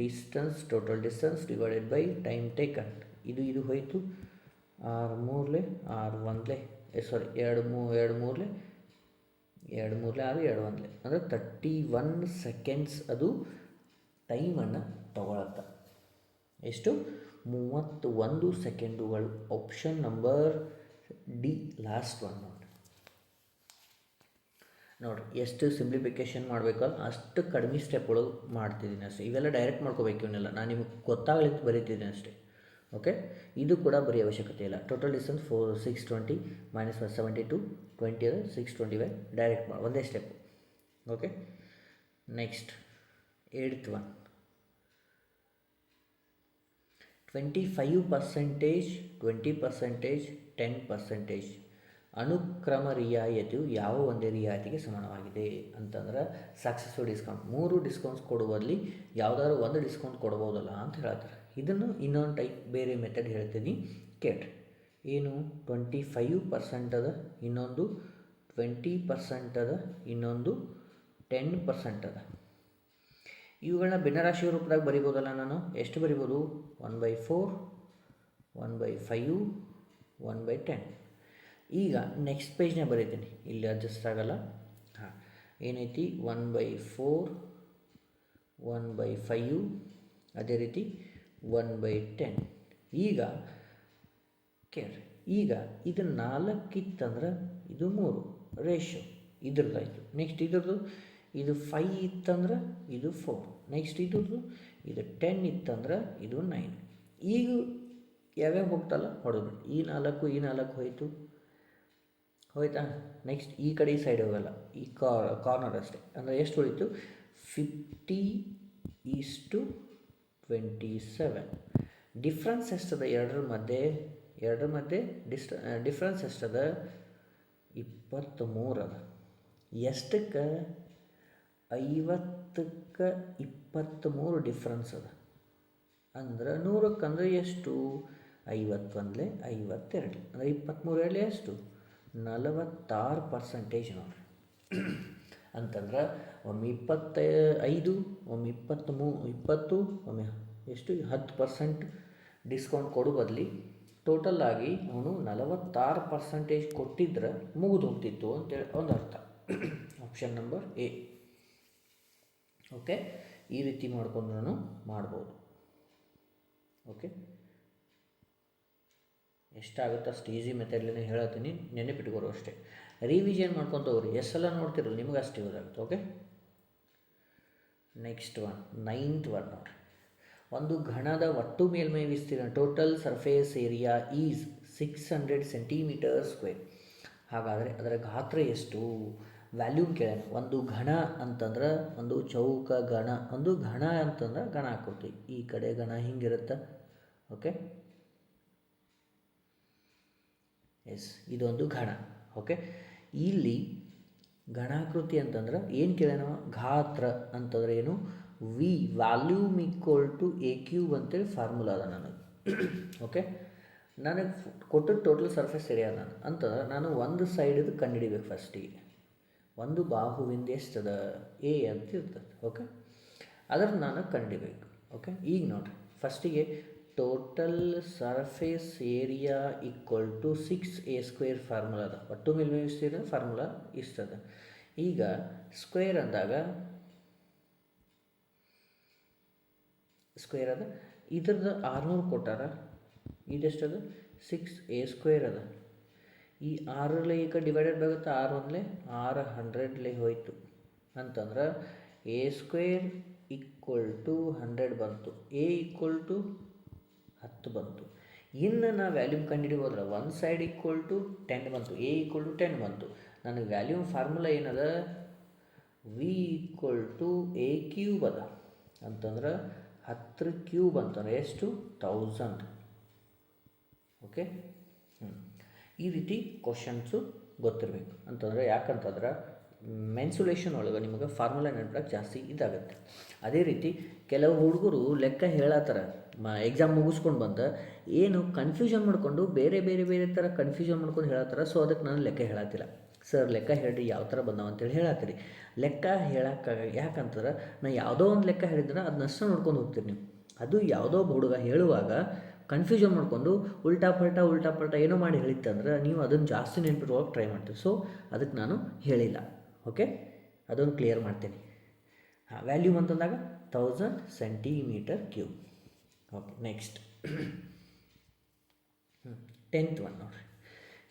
distance total distance divided by time taken ಇದು ಇದು ಹೋಯಿತು. ಆರು ಮೂರಲೆ, ಆರು ಒಂದಲೆ ಸಾರಿ ಎರಡು ಮೂ, ಎರಡು ಮೂರಲೆ ಎರಡು ಮೂರಲೆ ಆರು, ಎರಡು ಒಂದಲೆ. ಅಂದರೆ ತರ್ಟಿ ಒನ್ ಸೆಕೆಂಡ್ಸ್ ಅದು ಟೈಮನ್ನು ತಗೊಳತ್ತ. ಎಷ್ಟು? ಮೂವತ್ತು ಒಂದು ಸೆಕೆಂಡುಗಳು. Option number D last one ನೋಡಿ ನೋಡಿರಿ, ಎಷ್ಟು ಸಿಂಪ್ಲಿಫಿಕೇಶನ್ ಮಾಡಬೇಕಲ್ಲ ಅಷ್ಟು ಕಡಿಮೆ ಸ್ಟೆಪ್ ಒಳಗೆ ಮಾಡ್ತಿದ್ದೀನಿ ಅಷ್ಟೇ. ಇವೆಲ್ಲ ಡೈರೆಕ್ಟ್ ಮಾಡ್ಕೋಬೇಕು ಇವನ್ನೆಲ್ಲ. ನಾನು ನಿಮಗೆ ಗೊತ್ತಾಗಲಿಕ್ಕೆ ಬರೀತಿದ್ದೀನಿ ಅಷ್ಟೇ. ಓಕೆ ಇದು ಕೂಡ ಬರೀ ಅವಶ್ಯಕತೆ ಇಲ್ಲ. Total distance four six twenty minus one seventy two twenty ಅದು ಸಿಕ್ಸ್ ಟ್ವೆಂಟಿ ಫೈವ್ ಡೈರೆಕ್ಟ್ ಮಾಡಿ, ಒಂದೇ step okay next eight one twenty five percentage twenty percentage ten percentage ಅನುಕ್ರಮ ರಿಯಾಯಿತಿಯು ಯಾವ ಒಂದೇ ರಿಯಾಯಿತಿಗೆ ಸಮಾನವಾಗಿದೆ ಅಂತಂದ್ರೆ ಸಕ್ಸಸ್ಫುಲ್ ಡಿಸ್ಕೌಂಟ್ ಮೂರು ಡಿಸ್ಕೌಂಟ್ಸ್ ಕೊಡುವಲ್ಲಿ ಯಾವುದಾದ್ರು ಒಂದು ಡಿಸ್ಕೌಂಟ್ ಕೊಡ್ಬೋದಲ್ಲ ಅಂತ ಹೇಳ್ತಾರೆ. ಇದನ್ನು ಇನ್ನೊಂದು ಟೈಪ್ ಬೇರೆ ಮೆಥಡ್ ಹೇಳ್ತೀನಿ. ಕೇಟ್. ಏನು? ಟ್ವೆಂಟಿ ಫೈವ್ ಪರ್ಸೆಂಟ್ ಅದ ಇನ್ನೊಂದು ಟ್ವೆಂಟಿ ಪರ್ಸೆಂಟ್ ಅದ ಇನ್ನೊಂದು ಟೆನ್ ಪರ್ಸೆಂಟ್ ಅದ. ಇವುಗಳನ್ನ ಭಿನ್ನರಾಶಿ ರೂಪದಾಗ ಬರಿಬೋದಲ್ಲ ನಾನು? ಎಷ್ಟು ಬರಿಬೋದು? One by four, one by five, one by ten. ಈಗ ನೆಕ್ಸ್ಟ್ ಪೇಜ್ನೇ ಬರೀತೀನಿ. ಇಲ್ಲಿ ಅಡ್ಜಸ್ಟ್ ಆಗಲ್ಲ. ಹಾಂ. ಏನೈತಿ? One by four, one by five, ಅದೇ ರೀತಿ ಒನ್ ಬೈ ಟೆನ್. ಈಗ ಕೇರ್ ಈಗ ಇದು ನಾಲ್ಕಿತ್ತಂದ್ರೆ ಇದು ಮೂರು ರೇಷೋ ಇದ್ರದ್ದಾಯಿತು ನೆಕ್ಸ್ಟ್ ಇದ್ರದ್ದು? ಇದು ಫೈ ಇತ್ತಂದ್ರೆ ಇದು ಫೋರ್ ನೆಕ್ಸ್ಟ್ ಇದು ಇದು ಟೆನ್ ಇತ್ತಂದ್ರೆ ಇದು ನೈನ್ ಈಗ ಯಾವ್ಯಾವ ಹೋಗ್ತಲ್ಲ ಹೊಡೆದು ಈ ನಾಲ್ಕು ಈ ನಾಲ್ಕು ಹೋಯಿತು. ಹೋಯ್ತಾ? ನೆಕ್ಸ್ಟ್ ಈ ಕಡೆ ಈ ಸೈಡ್ ಹೋಗಲ್ಲ. ಈ ಕಾರ್ನರ್ ಅಷ್ಟೇ. ಅಂದರೆ ಎಷ್ಟು ಉಳಿತು? Fifty is to twenty seven difference ಎಷ್ಟದ? ಎರಡರ ಮಧ್ಯೆ ಎರಡರ ಮಧ್ಯೆ ಡಿಸ್ಟ್ ಡಿಫ್ರೆನ್ಸ್ ಎಷ್ಟದ? ಇಪ್ಪತ್ತ್ಮೂರು ಅದ ಎಷ್ಟಕ್ಕೆ? ಐವತ್ತಕ್ಕೆ ಇಪ್ಪತ್ತ್ಮೂರು ಡಿಫ್ರೆನ್ಸ್ ಅದ. ಅಂದ್ರೆ ನೂರಕ್ಕಂದ್ರೆ ಎಷ್ಟು? ಐವತ್ತೊಂದಲೇ ಐವತ್ತೆರಡು. ಅಂದರೆ ಇಪ್ಪತ್ತ್ಮೂರು ಎರಡಲೇ ಎಷ್ಟು? ನಲವತ್ತಾರು ಪರ್ಸೆಂಟೇಜ್ ನೋಡಿರಿ. ಅಂತಂದ್ರೆ ಒಮ್ಮೆ ಇಪ್ಪತ್ತ ಐದು ಒಮ್ಮೆ ಇಪ್ಪತ್ತ್ಮೂ, ಇಪ್ಪತ್ತು, ಒಮ್ಮೆ ಎಷ್ಟು? ಹತ್ತು ಪರ್ಸೆಂಟ್ ಡಿಸ್ಕೌಂಟ್ ಕೊಡೋ ಬದಲಿ ಟೋಟಲ್ ಆಗಿ ಅವನು ನಲವತ್ತಾರು ಪರ್ಸೆಂಟೇಜ್ ಕೊಟ್ಟಿದ್ರೆ ಮುಗಿದು ಹೋಗ್ತಿತ್ತು ಅಂತೇಳಿ ಒಂದು ಅರ್ಥ ಆಪ್ಷನ್ ನಂಬರ್ ಎ ಓಕೆ? ಈ ರೀತಿ ಮಾಡ್ಕೊಂಡು ಮಾಡ್ಬೋದು. ಓಕೆ? ಎಷ್ಟಾಗುತ್ತೆ ಅಷ್ಟು ಈಸಿ ಮೆಥಡ್ಲೇ ಹೇಳತ್ತೀನಿ. ನೆನಪಿಟ್ಕೊರು ಅಷ್ಟೇ. ರಿವಿಷನ್ ಮಾಡ್ಕೊತ ಹೋಗ್ರಿ ಎಷ್ಟೆಲ್ಲ ನೋಡ್ತಿರಲ್ಲ, ನಿಮ್ಗೆ ಅಷ್ಟು ಗೊತ್ತಾಗುತ್ತೆ, ಓಕೆ? ನೆಕ್ಸ್ಟ್ ಒನ್ ನೈನ್ತ್ ಒನ್ ನೋಡ್ರಿ. ಒಂದು ಘನದ ಒಟ್ಟು ಮೇಲ್ಮೈ ವಿಸ್ತೀರ್ಣ total surface area is six hundred centimetre square ಹಾಗಾದರೆ ಅದರ ಗಾತ್ರ ಎಷ್ಟು? ವ್ಯಾಲ್ಯೂಮ್ ಕೇಳ್ಯಾನ ಒಂದು ಘನ ಅಂತಂದ್ರೆ ಒಂದು ಚೌಕ ಗಣ ಒಂದು ಘನ ಅಂತಂದ್ರೆ ಗಣ ಹಾಕೋತಿ. ಈ ಕಡೆ ಘನ ಹಿಂಗಿರುತ್ತೆ. ಓಕೆ ಎಸ್ ಇದೊಂದು ಘನ. ಓಕೆ ಇಲ್ಲಿ ಗಣಾಕೃತಿ ಅಂತಂದ್ರೆ ಏನು ಕೇಳ್ಯಾನ ಗಾತ್ರ ಅಂತಂದ್ರೆ ಏನು? V volume equal to A cube ಅಂತೇಳಿ ಫಾರ್ಮುಲಾ ಅದ ನನಗೆ. ಓಕೆ ನನಗೆ ಕೊಟ್ಟದ್ದು ಟೋಟಲ್ ಸರ್ಫೇಸ್ ಏರಿಯಾ ನಾನು. ಅಂತಂದ್ರೆ ನಾನು ಒಂದು ಸೈಡದು ಕಂಡುಹಿಡಿಬೇಕು ಫಸ್ಟಿಗೆ ಒಂದು ಬಾಹುವಿಂದ ಎಷ್ಟದ ಎ ಅಂತ ಇರ್ತದೆ ಓಕೆ ಅದರ ನಾನು ಕಂಡಿಬೇಕು ಓಕೆ ಈಗ ನೋಡಿರಿ ಫಸ್ಟಿಗೆ total surface area equal to six A square formula ಅದ. ಒಟ್ಟು ಮೇಲ್ಮೈ ವಿಸ್ತೀರ್ಣ ಫಾರ್ಮುಲಾ ಇಷ್ಟದ ಈಗ ಸ್ಕ್ವೇರ್ ಅಂದಾಗ ಸ್ಕ್ವೇರ್ ಅದ. ಇದ್ರದ್ದು ಆರುನೂರು ಕೊಟ್ಟಾರ? ಇದೆಷ್ಟದ ಸಿಕ್ಸ್ ಎ ಸ್ಕ್ವೇರ್ ಅದ. ಈ ಆರಲ್ಲಿ ಈಗ ಡಿವೈಡೆಡ್ ಆಗುತ್ತೆ ಆರು ಒಂದಲೇ ಆರು ಹಂಡ್ರೆಡ್ಲೆ ಹೋಯಿತು. ಅಂತಂದ್ರೆ A square equal to hundred ಬಂತು. ಎ ಈಕ್ವಲ್ ಟು ಹತ್ತು ಬಂತು. ಇನ್ನು ನಾ volume ಕಂಡುಹಿಡಿಬೋದ್ರ one side equal to ten ಬಂತು. ಎ ಈಕ್ವಲ್ ಟು ಟೆನ್ ಬಂತು. ನನಗೆ ವ್ಯಾಲ್ಯೂಮ್ ಫಾರ್ಮುಲಾ ಏನದ? V equal to A cube ಅದ. ಅಂತಂದ್ರೆ ಹತ್ತರ ಕ್ಯೂಬ್ ಅಂತಂದ್ರೆ ಎಷ್ಟು? ತೌಸಂಡ್ ಓಕೆ ಈ ರೀತಿ ಕ್ವಶನ್ಸು ಗೊತ್ತಿರಬೇಕು. ಅಂತಂದರೆ ಯಾಕಂತಂದ್ರೆ ಮೆನ್ಸುಲೇಷನ್ ಒಳಗೆ ನಿಮಗೆ ಫಾರ್ಮುಲಾ ನೆನಪಕ್ಕೆ ಜಾಸ್ತಿ ಇದಾಗುತ್ತೆ. ಅದೇ ರೀತಿ ಕೆಲವು ಹುಡುಗರು ಲೆಕ್ಕ ಹೇಳತ್ತಾರ. ಮ ಎಕ್ಸಾಮ್ ಮುಗಿಸ್ಕೊಂಡು ಬಂದ ಏನು ಕನ್ಫ್ಯೂಷನ್ ಮಾಡಿಕೊಂಡು ಬೇರೆ ಬೇರೆ ಬೇರೆ ಥರ ಕನ್ಫ್ಯೂಷನ್ ಮಾಡ್ಕೊಂಡು ಹೇಳತ್ತಾರ. ಸೊ ಅದಕ್ಕೆ ನಾನು ಲೆಕ್ಕ ಹೇಳತ್ತಿಲ್ಲ ಸರ್ ಲೆಕ್ಕ ಹೇಳ್ರಿ, ಯಾವ ಥರ ಬಂದಾವ ಅಂತೇಳಿ ಹೇಳತ್ತೀರಿ ಲೆಕ್ಕ ಹೇಳೋಕ್ಕಾಗ, ಯಾಕಂತಂದ್ರೆ, ನಾ ಯಾವುದೋ ಒಂದು ಲೆಕ್ಕ ಹೇಳಿದ್ರೆ ಅದನ್ನಷ್ಟು ನೋಡ್ಕೊಂಡು ಹೋಗ್ತೀರಿ ನೀವು. ಅದು ಯಾವುದೋ ಹುಡುಗ ಹೇಳುವಾಗ ಕನ್ಫ್ಯೂಷನ್ ಮಾಡಿಕೊಂಡು ಉಲ್ಟಾ ಪಲ್ಟಾ ಉಲ್ಟಾ ಪಲ್ಟಾ ಏನೋ ಮಾಡಿ ಹೇಳಿತ್ತಂದ್ರೆ ನೀವು ಅದನ್ನು ಜಾಸ್ತಿ ನೆನ್ಪಿಟ್ಕೊಳ್ಳೋಕೆ ಟ್ರೈ ಮಾಡ್ತೀವಿ ಸೊ ಅದಕ್ಕೆ ನಾನು ಹೇಳಿಲ್ಲ. ಓಕೆ ಅದೊಂದು ಕ್ಲಿಯರ್ ಮಾಡ್ತೀನಿ. ಹಾಂ ವ್ಯಾಲ್ಯೂಮ್ ಅಂತಂದಾಗ thousand centimetre cube okay next tenth one ನೋಡಿರಿ.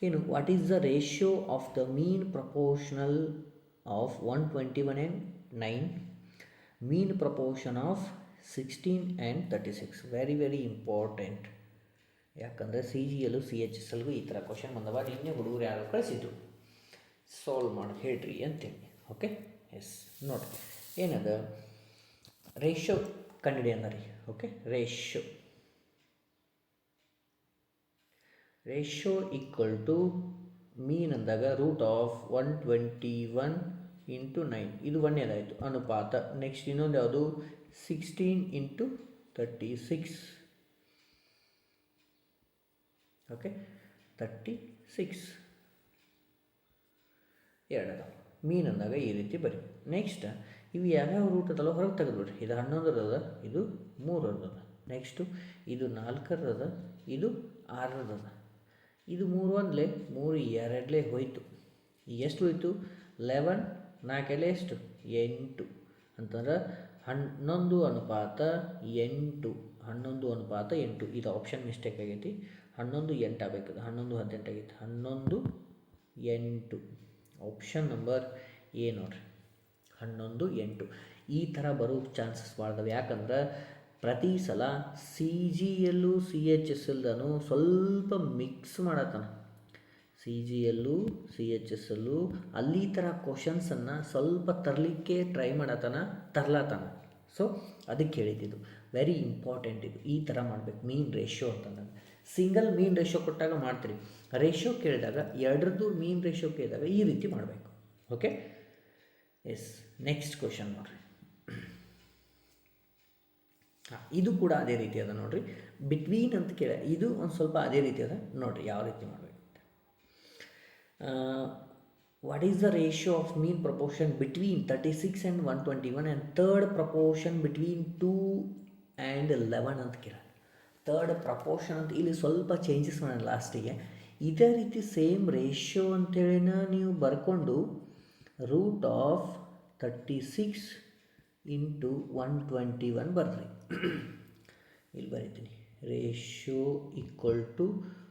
ಏನು what is the ratio of the mean proportional of one twenty one and nine mean proportion of sixteen and thirty six very very important ಯಾಕಂದರೆ C G ಎಲ್ಲು C H S ಎಲ್ಗೂ ಈ ಥರ question ಬಂದವ ನಿನ್ನೆ ಹುಡುಗರು ಯಾರು ಕಳಿಸಿದ್ರು. ಸಾಲ್ವ್ ಮಾಡಿ, ಹೇಳ್ರಿ ಅಂತೇಳಿ ಓಕೆ ಎಸ್ ನೋಡಿ ಏನದ? ರೇಷೋ ಕಂಡುಹಿಡಿಯೋಣ ರೀ. Okay ratio ratio equal to mean ಅಂದಾಗ root of one twenty one into nine ಇದು ಒಂದೇದಾಯಿತು. ಅನುಪಾತ. ನೆಕ್ಸ್ಟ್ ಇನ್ನೊಂದು ಯಾವುದು? Sixteen into thirty six okay thirty six ಎರಡು ಮೀನ್ ಅಂದಾಗ ಈ ರೀತಿ ಬರಿ. ನೆಕ್ಸ್ಟ್ ಇವು ಯಾವ್ಯಾವ ರೂಟ್ ಅದಲ್ಲ ಹೊರಗೆ ತೆಗೆದುಬಿಡ್ರಿ. ಇದು ಹನ್ನೊಂದರದ ಇದು ಮೂರರದ ನೆಕ್ಸ್ಟು ಇದು ನಾಲ್ಕರದ ಇದು ಆರರದ ಇದು ಮೂರು ಒಂದಲೇ ಮೂರು ಎರಡಲೇ ಹೋಯಿತು. ಎಷ್ಟು ಹೋಯಿತು? ಲೆವೆನ್ ನಾಲ್ಕೆಲೆ ಎಷ್ಟು? ಎಂಟು. ಅಂತಂದ್ರೆ ಹನ್ನೊಂದು ಅನುಪಾತ ಎಂಟು, ಹನ್ನೊಂದು ಅನುಪಾತ ಎಂಟು. ಇದು ಆಪ್ಷನ್ ಮಿಸ್ಟೇಕ್ ಆಗೈತಿ. ಹನ್ನೊಂದು ಎಂಟು ಆಗಬೇಕು. ಹನ್ನೊಂದು ಹದಿನೆಂಟು ಆಗೈತಿ. ಹನ್ನೊಂದು ಎಂಟು. ಆಪ್ಷನ್ ನಂಬರ್ ಎ ನೋಡ್ರಿ. ಹನ್ನೊಂದು ಎಂಟು. ಈ ಥರ ಬರೋ ಚಾನ್ಸಸ್ ಭಾಳದವೆ ಯಾಕಂದ್ರೆ ಪ್ರತಿ ಸಲ ಸಿ ಜಿ ಎಲ್ಲು ಸಿ ಎಚ್ ಎಸ್ ಎಲ್ದನು ಸ್ವಲ್ಪ ಮಿಕ್ಸ್ ಮಾಡತ್ತಾನ ಸಿ ಜಿ ಎಲ್ಲೂ ಸಿ ಎಚ್ ಎಸ್ ಅಲ್ಲೂ ಅಲ್ಲಿ ಥರ ಕ್ವಶನ್ಸನ್ನು ಸ್ವಲ್ಪ ತರಲಿಕ್ಕೆ ಟ್ರೈ ಮಾಡತನ ತರ್ಲತ್ತಾನ ಸೊ ಅದಕ್ಕೆ ಹೇಳಿದ್ದು ವೆರಿ ಇಂಪಾರ್ಟೆಂಟ್ ಇದು. ಈ ಥರ ಮಾಡಬೇಕು ಮೀನ್ ರೇಷ್ಯೋ ಅಂತಂದಾಗ ಸಿಂಗಲ್ ಮೀನ್ ರೇಷ್ಯೋ ಕೊಟ್ಟಾಗ ಮಾಡ್ತೀರಿ. ರೇಷ್ಯೋ ಕೇಳಿದಾಗ, ಎರಡರದ್ದು ಮೀನ್ ರೇಷ್ಯೋ ಕೇಳಿದಾಗ ಈ ರೀತಿ ಮಾಡಬೇಕು. ಓಕೆ ಎಸ್ ನೆಕ್ಸ್ಟ್ ಕ್ವಶನ್ ನೋಡಿರಿ. ಹಾಂ, ಇದು ಕೂಡ ಅದೇ ರೀತಿ ಅದ ನೋಡಿರಿ. ಬಿಟ್ವೀನ್ ಅಂತ ಕೇಳ, ಇದು ಒಂದು ಸ್ವಲ್ಪ ಅದೇ ರೀತಿ ಅದ. ನೋಡಿರಿ, ಯಾವ ರೀತಿ ಮಾಡಬೇಕು. What is the ratio of mean proportion between thirty six and one twenty one and third proportion between two and eleven ಅಂತ ಕೇಳ ತರ್ಡ್ ಪ್ರಪೋರ್ಷನ್ ಅಂತ ಇಲ್ಲಿ ಸ್ವಲ್ಪ ಚೇಂಜಸ್ ಮಾಡೋಣ ಲಾಸ್ಟಿಗೆ ಇದೇ ರೀತಿ ಸೇಮ್ ರೇಷಿಯೋ ಅಂತೇಳಿನ ನೀವು ಬರ್ಕೊಂಡು root of thirty six into one twenty one ಬರ್ರಿ. ಇಲ್ಲಿ ಬರಿತೀನಿ. Ratio equal to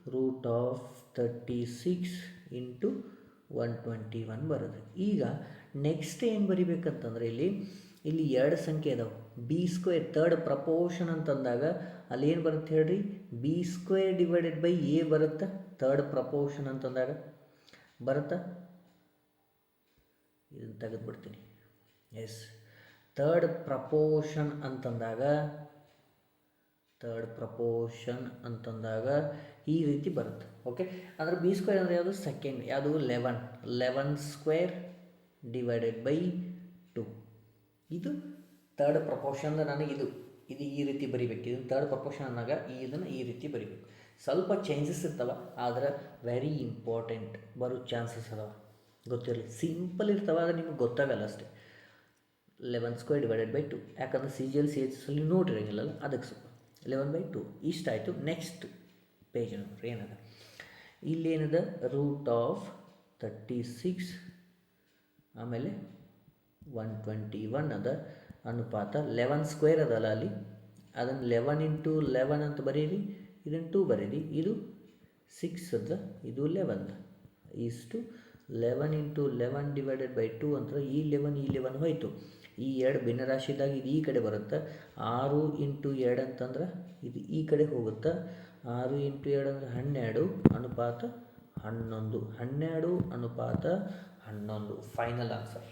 root of thirty six into one twenty one ಬರೋದು ಈಗ ನೆಕ್ಸ್ಟ್ ಏನು ಬರಿಬೇಕಂತಂದ್ರೆ ಇಲ್ಲಿ ಇಲ್ಲಿ ಎರಡು ಸಂಖ್ಯೆ ಇದಾವೆ ಬಿ ಸ್ಕ್ವೇರ್ ತರ್ಡ್ ಪ್ರಪೋರ್ಷನ್ ಅಂತಂದಾಗ ಅಲ್ಲಿ ಏನು ಬರುತ್ತೆ ಹೇಳ್ರಿ? B square divided by A ಬರುತ್ತೆ? ತರ್ಡ್ ಪ್ರಪೋರ್ಷನ್ ಅಂತಂದಾಗ ಬರುತ್ತಾ? ಇದನ್ನು ತೆಗೆದುಬಿಡ್ತೀನಿ. ಎಸ್ ತರ್ಡ್ ಪ್ರಪೋರ್ಷನ್ ಅಂತಂದಾಗ ತರ್ಡ್ ಪ್ರಪೋರ್ಷನ್ ಅಂತಂದಾಗ ಈ ರೀತಿ ಬರುತ್ತೆ. ಓಕೆ ಅಂದರೆ ಬಿ ಸ್ಕ್ವೇರ್ ಅಂದರೆ ಯಾವುದು? ಸೆಕೆಂಡ್ ಯಾವುದು? Eleven eleven square divided by two ಇದು ತರ್ಡ್ ಪ್ರಪೋರ್ಷನ್ ನನಗೆ ಇದು. ಇದು ಈ ರೀತಿ ಬರಿಬೇಕು. ಇದನ್ನು ತರ್ಡ್ ಪ್ರಪೋರ್ಷನ್ ಅಂದಾಗ ಈ ಇದನ್ನು ಈ ರೀತಿ ಬರಿಬೇಕು. ಸ್ವಲ್ಪ ಚೇಂಜಸ್ ಇರ್ತಾವೆ, ಆದರೆ ವೆರಿ ಇಂಪಾರ್ಟೆಂಟ್ ಬರೋ ಚಾನ್ಸಸ್ ಅದಾವೆ. ಗೊತ್ತಿರಲಿ? ಸಿಂಪಲ್ ಇರ್ತವೆ, ಆದರೆ ನಿಮ್ಗೆ ಗೊತ್ತಾಗಲ್ಲ ಅಷ್ಟೇ. Eleven square divided by two ಯಾಕಂದ್ರೆ C G L C H ಅಲ್ಲಿ ನೋಡಿರಂಗಿಲ್ಲಲ್ಲ, ಅದಕ್ಕೆ ಸ್ವಲ್ಪ. ಲೆವೆನ್ ಬೈ ಟು ಇಷ್ಟಾಯಿತು. ನೆಕ್ಸ್ಟ್ ಪೇಜ್ ನೋಡ್ರಿ, ಏನದ? ಇಲ್ಲಿ ಏನದ ರೂಟ್ ಆಫ್ ತರ್ಟಿ ಸಿಕ್ಸ್ ಆಮೇಲೆ ಒನ್ ಟ್ವೆಂಟಿ ಒನ್ ಅದ, ಅನುಪಾತ ಲೆವೆನ್ ಸ್ಕ್ವೇರ್ ಅದಲ್ಲ ಅಲ್ಲಿ. ಅದನ್ನು ಲೆವೆನ್ ಇಂಟು ಲೆವೆನ್ ಅಂತ ಬರೀರಿ ಇದನ್ನು ಟೂ ಬರೀರಿ. ಇದು ಸಿಕ್ಸ್ ಅದ, ಇದು ಲೆವೆನ್ ಇಷ್ಟು eleven into eleven divided by two ಅಂದ್ರೆ ಈ ಲೆವೆನ್ ಈ ಲೆವೆನ್ ಹೋಯಿತು. ಈ ಎರಡು ಭಿನ್ನರಾಶಿದಾಗ ಇದು ಈ ಕಡೆ ಬರುತ್ತೆ? ಆರು ಇಂಟು ಎರಡು ಅಂತಂದ್ರೆ ಇದು ಈ ಕಡೆ ಹೋಗುತ್ತೆ? ಆರು ಇಂಟು ಎರಡು ಅಂದರೆ ಹನ್ನೆರಡು, ಅನುಪಾತ ಹನ್ನೊಂದು. ಹನ್ನೆರಡು, ಅನುಪಾತ ಹನ್ನೊಂದು. ಫೈನಲ್ ಆನ್ಸರ್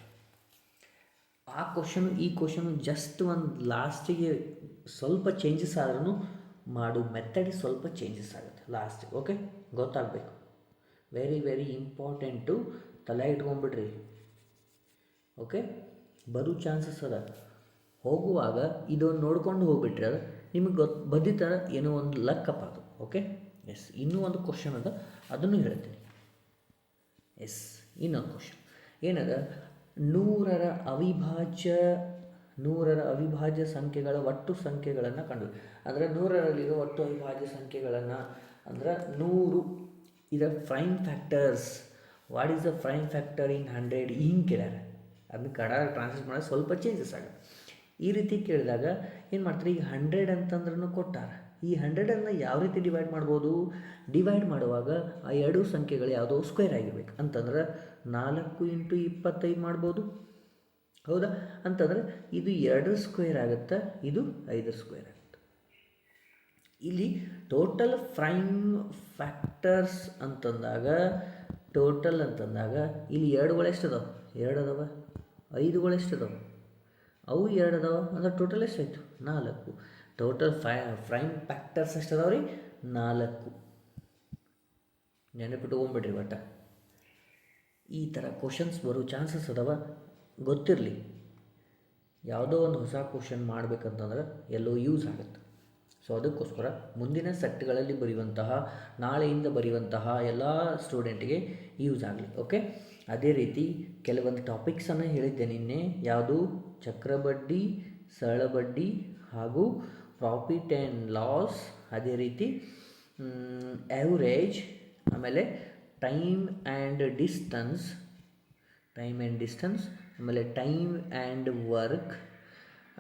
ಆ ಕ್ವಶನು ಈ ಕ್ವಶನು ಜಸ್ಟ್ ಒಂದು ಲಾಸ್ಟಿಗೆ ಸ್ವಲ್ಪ ಚೇಂಜಸ್ ಆದ್ರೂ ಮಾಡು. ಮೆಥಡ್ ಸ್ವಲ್ಪ ಚೇಂಜಸ್ ಆಗುತ್ತೆ. ಲಾಸ್ಟ್ ಓಕೆ ಗೊತ್ತಾಗಬೇಕು. ವೆರಿ ವೆರಿ ಇಂಪಾರ್ಟೆಂಟು ತಲೆ ಇಟ್ಕೊಂಬಿಡ್ರಿ ಓಕೆ ಬರೋ ಚಾನ್ಸಸ್ ಅದ. ಹೋಗುವಾಗ ಇದೊಂದು ನೋಡ್ಕೊಂಡು ಹೋಗ್ಬಿಟ್ರೆ ನಿಮಗೆ ಗೊತ್ತು ಬದ್ದಿತ ಏನೋ ಒಂದು ಲಕ್ಕಪ್ಪ ಅದು ಓಕೆ ಎಸ್ ಇನ್ನೂ ಒಂದು ಕ್ವಶನ್ ಅದ. ಅದನ್ನು ಹೇಳ್ತೀನಿ. ಎಸ್ ಇನ್ನೊಂದು ಕ್ವಶನ್ ಏನದ? ನೂರರ ಅವಿಭಾಜ್ಯ ನೂರರ ಅವಿಭಾಜ್ಯ ಸಂಖ್ಯೆಗಳ ಒಟ್ಟು ಸಂಖ್ಯೆಗಳನ್ನು ಕಂಡು. ಅಂದರೆ ನೂರರಲ್ಲಿರೋ ಒಟ್ಟು ಅವಿಭಾಜ್ಯ ಸಂಖ್ಯೆಗಳನ್ನು ಅಂದ್ರೆ ನೂರು ಇದರ prime factors what is the prime factor in hundred ಹಿಂಗೆ ಕೇಳ್ಯಾರ. ಅದನ್ನ ಕನ್ನಡ ಟ್ರಾನ್ಸ್ಲೇಟ್ ಮಾಡೋದು ಸ್ವಲ್ಪ ಚೇಂಜಸ್ ಆಗುತ್ತೆ. ಈ ರೀತಿ ಕೇಳಿದಾಗ ಏನು ಮಾಡ್ತಾರೆ? ಈಗ ಹಂಡ್ರೆಡ್ ಅಂತಂದ್ರೂ ಕೊಟ್ಟಾರ. ಈ ಹಂಡ್ರೆಡನ್ನು ಯಾವ ರೀತಿ ಡಿವೈಡ್ ಮಾಡ್ಬೋದು? ಡಿವೈಡ್ ಮಾಡುವಾಗ ಆ ಎರಡು ಸಂಖ್ಯೆಗಳು ಯಾವುದೋ ಸ್ಕ್ವೇರ್ ಆಗಿರ್ಬೇಕು. ಅಂತಂದ್ರೆ ನಾಲ್ಕು ಇಂಟು ಇಪ್ಪತ್ತೈದು ಮಾಡ್ಬೋದು. ಹೌದಾ? ಅಂತಂದರೆ ಇದು ಎರಡು ಸ್ಕ್ವೇರ್ ಆಗುತ್ತೆ, ಇದು ಐದು ಸ್ಕ್ವೇರ್ ಆಗುತ್ತೆ. ಇಲ್ಲಿ ಟೋಟಲ್ ಪ್ರೈಮ್ ಫ್ಯಾಕ್ಟರ್ಸ್ ಅಂತಂದಾಗ ಟೋಟಲ್ ಅಂತಂದಾಗ ಇಲ್ಲಿ ಎರಡುಗಳು ಎಷ್ಟು ಎರಡು ಅದಾವ, ಐದುಗಳು ಎಷ್ಟು ಅವು ಎರಡು ಅದಾವ, ಅಂದ್ರೆ ಟೋಟಲ್ ಎಷ್ಟಾಯ್ತು? ನಾಲ್ಕು. ಟೋಟಲ್ ಫೈ ಫ್ರೈಮ್ ಫ್ಯಾಕ್ಟರ್ಸ್ ಎಷ್ಟು ಅದಾವ ರೀ ನಾಲ್ಕು ನೆನಪಿಟ್ಕೊಂಬಿಡ್ರಿ ಒಟ್ಟ ಈ ಥರ ಕ್ವಶನ್ಸ್ ಬರೋ ಚಾನ್ಸಸ್ ಅದಾವ. ಗೊತ್ತಿರಲಿ. ಯಾವುದೋ ಒಂದು ಹೊಸ ಕ್ವಶನ್ ಮಾಡಬೇಕಂತಂದ್ರೆ ಎಲ್ಲೋ ಯೂಸ್ ಆಗುತ್ತೆ. ಸೊ ಅದಕ್ಕೋಸ್ಕರ ಮುಂದಿನ ಸೆಟ್ಗಳಲ್ಲಿ ಬರೆಯುವಂತಹ, ನಾಳೆಯಿಂದ ಬರೆಯುವಂತಹ ಎಲ್ಲ ಸ್ಟೂಡೆಂಟ್ಗೆ ಯೂಸ್ ಆಗಲಿ ಓಕೆ ಅದೇ ರೀತಿ ಕೆಲವೊಂದು ಟಾಪಿಕ್ಸನ್ನು ಹೇಳಿದ್ದೆ ನಿನ್ನೆ. ಯಾವುದು? ಚಕ್ರಬಡ್ಡಿ ಸರಳ ಬಡ್ಡಿ ಹಾಗೂ ಪ್ರಾಫಿಟ್ ಆ್ಯಂಡ್ ಲಾಸ್ ಅದೇ ರೀತಿ ಆ್ಯಾವ್ರೇಜ್ ಆಮೇಲೆ time and distance time and distance ಆಮೇಲೆ ಟೈಮ್ ಆ್ಯಂಡ್ ವರ್ಕ್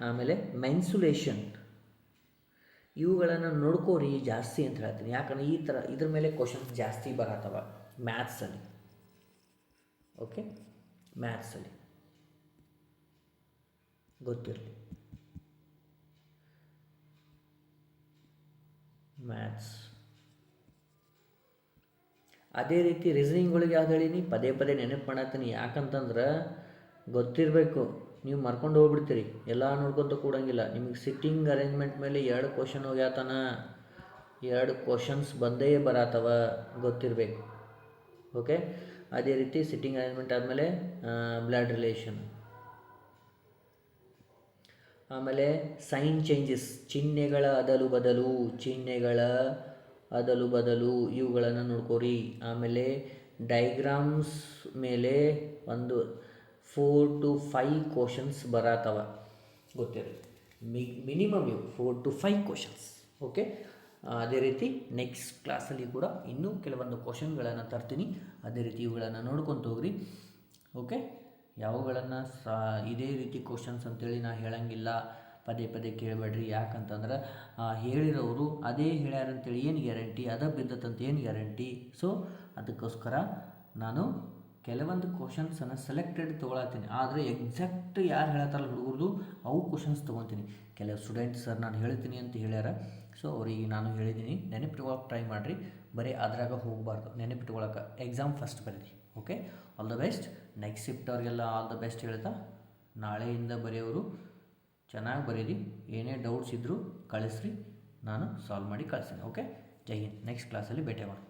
ಆಮೇಲೆ ಮೆನ್ಸುಲೇಷನ್ ಇವುಗಳನ್ನು ನೋಡ್ಕೋರಿ ಜಾಸ್ತಿ ಅಂತ ಹೇಳ್ತೀನಿ. ಯಾಕಂದ್ರೆ ಈ ಥರ ಇದ್ರ ಮೇಲೆ ಕ್ವಶನ್ಸ್ ಜಾಸ್ತಿ ಬರತ್ತವ ಮ್ಯಾಥ್ಸಲ್ಲಿ ಓಕೆ ಮ್ಯಾಥ್ಸಲ್ಲಿ ಗೊತ್ತಿರಲಿ. ಮ್ಯಾಥ್ಸ್ ಅದೇ ರೀತಿ ರೀಸನಿಂಗ್ಗಳಿಗೆ ಯಾವ್ದು ಹೇಳೀನಿ? ಪದೇ ಪದೇ ನೆನಪು ಮಾಡತ್ತೀನಿ. ಯಾಕಂತಂದ್ರೆ ಗೊತ್ತಿರಬೇಕು. ನೀವು ಮರ್ಕೊಂಡು ಹೋಗ್ಬಿಡ್ತೀರಿ. ಎಲ್ಲ ನೋಡ್ಕೊತ ಕೂಡಂಗಿಲ್ಲ. ನಿಮಗೆ ಸಿಟ್ಟಿಂಗ್ ಅರೇಂಜ್ಮೆಂಟ್ ಮೇಲೆ ಎರಡು ಕ್ವಶನ್ ಹೋಗ್ಯಾತನ. ಎರಡು ಕ್ವಶನ್ಸ್ ಬಂದೇ ಬರತ್ತವ ಗೊತ್ತಿರಬೇಕು. ಓಕೆ ಅದೇ ರೀತಿ ಸಿಟ್ಟಿಂಗ್ ಅರೇಂಜ್ಮೆಂಟ್ ಆದಮೇಲೆ ಬ್ಲಡ್ ರಿಲೇಷನ್ ಆಮೇಲೆ ಸೈನ್ ಚೇಂಜಸ್ ಚಿಹ್ನೆಗಳ ಅದಲು ಬದಲು, ಚಿಹ್ನೆಗಳ ಅದಲು ಬದಲು ಇವುಗಳನ್ನು ನೋಡ್ಕೋರಿ. ಆಮೇಲೆ ಡೈಗ್ರಾಮ್ಸ್ ಮೇಲೆ ಒಂದು ಫೋರ್ ಟು ಫೈವ್ ಕ್ವಶನ್ಸ್ ಬರತ್ತವ ಗೊತ್ತಿರಲಿ ಮಿ ಮಿನಿಮಮ್ ಇವು four to five questions okay ಅದೇ ರೀತಿ ನೆಕ್ಸ್ಟ್ ಕ್ಲಾಸಲ್ಲಿ ಕೂಡ ಇನ್ನೂ ಕೆಲವೊಂದು ಕ್ವಶನ್ಗಳನ್ನು ತರ್ತೀನಿ. ಅದೇ ರೀತಿ ಇವುಗಳನ್ನು ನೋಡ್ಕೊತ ಹೋಗ್ರಿ. ಓಕೆ ಯಾವುಗಳನ್ನು ಸಾ, ಇದೇ ರೀತಿ ಕ್ವಶನ್ಸ್ ಅಂತೇಳಿ ನಾ ಹೇಳಂಗಿಲ್ಲ. ಪದೇ ಪದೇ ಕೇಳಬೇಡ್ರಿ. ಯಾಕಂತಂದ್ರೆ ಹೇಳಿರೋರು ಅದೇ ಹೇಳ್ಯಾರಂತೇಳಿ ಏನು ಗ್ಯಾರಂಟಿ ಅದ ಬಿದ್ದತಂತ ಏನು ಗ್ಯಾರಂಟಿ ಸೊ ಅದಕ್ಕೋಸ್ಕರ ನಾನು ಕೆಲವೊಂದು ಕ್ವಶನ್ಸನ್ನು ಸೆಲೆಕ್ಟೆಡ್ ತೊಗೊಳತ್ತೀನಿ. ಆದರೆ ಎಕ್ಸಾಕ್ಟ್ ಯಾರು ಹೇಳತ್ತಾರಲ್ಲ ಹುಡುಗರದು, ಅವು ಕ್ವಶನ್ಸ್ ತೊಗೊತೀನಿ. ಕೆಲವು ಸ್ಟೂಡೆಂಟ್ಸ್ ಸರ್ ನಾನು ಹೇಳ್ತೀನಿ ಅಂತ ಹೇಳ್ಯಾರ. ಸೊ ಅವರಿಗೆ ನಾನು ಹೇಳಿದ್ದೀನಿ ನೆನಪಿಟ್ಕೊಳಕ್ಕೆ ಟ್ರೈ ಮಾಡಿರಿ. ಬರೀ ಅದ್ರಾಗ ಹೋಗಬಾರ್ದು. ನೆನಪಿಟ್ಕೊಳಕ್ಕೆ ಎಕ್ಸಾಮ್ ಫಸ್ಟ್ ಬರೀರಿ. Okay all the best next shift ಅವ್ರಿಗೆಲ್ಲ ಆಲ್ ದ ಬೆಸ್ಟ್ ಹೇಳ್ತಾ, ನಾಳೆಯಿಂದ ಬರೆಯೋರು ಚೆನ್ನಾಗಿ ಬರೀರಿ, ಏನೇ ಡೌಟ್ಸ್ ಇದ್ದರೂ ಕಳಿಸ್ರಿ, ನಾನು ಸಾಲ್ವ್ ಮಾಡಿ ಕಳಿಸ್ತೀನಿ ಓಕೆ ಜೈ ಹಿಂದ್. ನೆಕ್ಸ್ಟ್ ಕ್ಲಾಸಲ್ಲಿ ಭೇಟಿಯಾಗೋಣ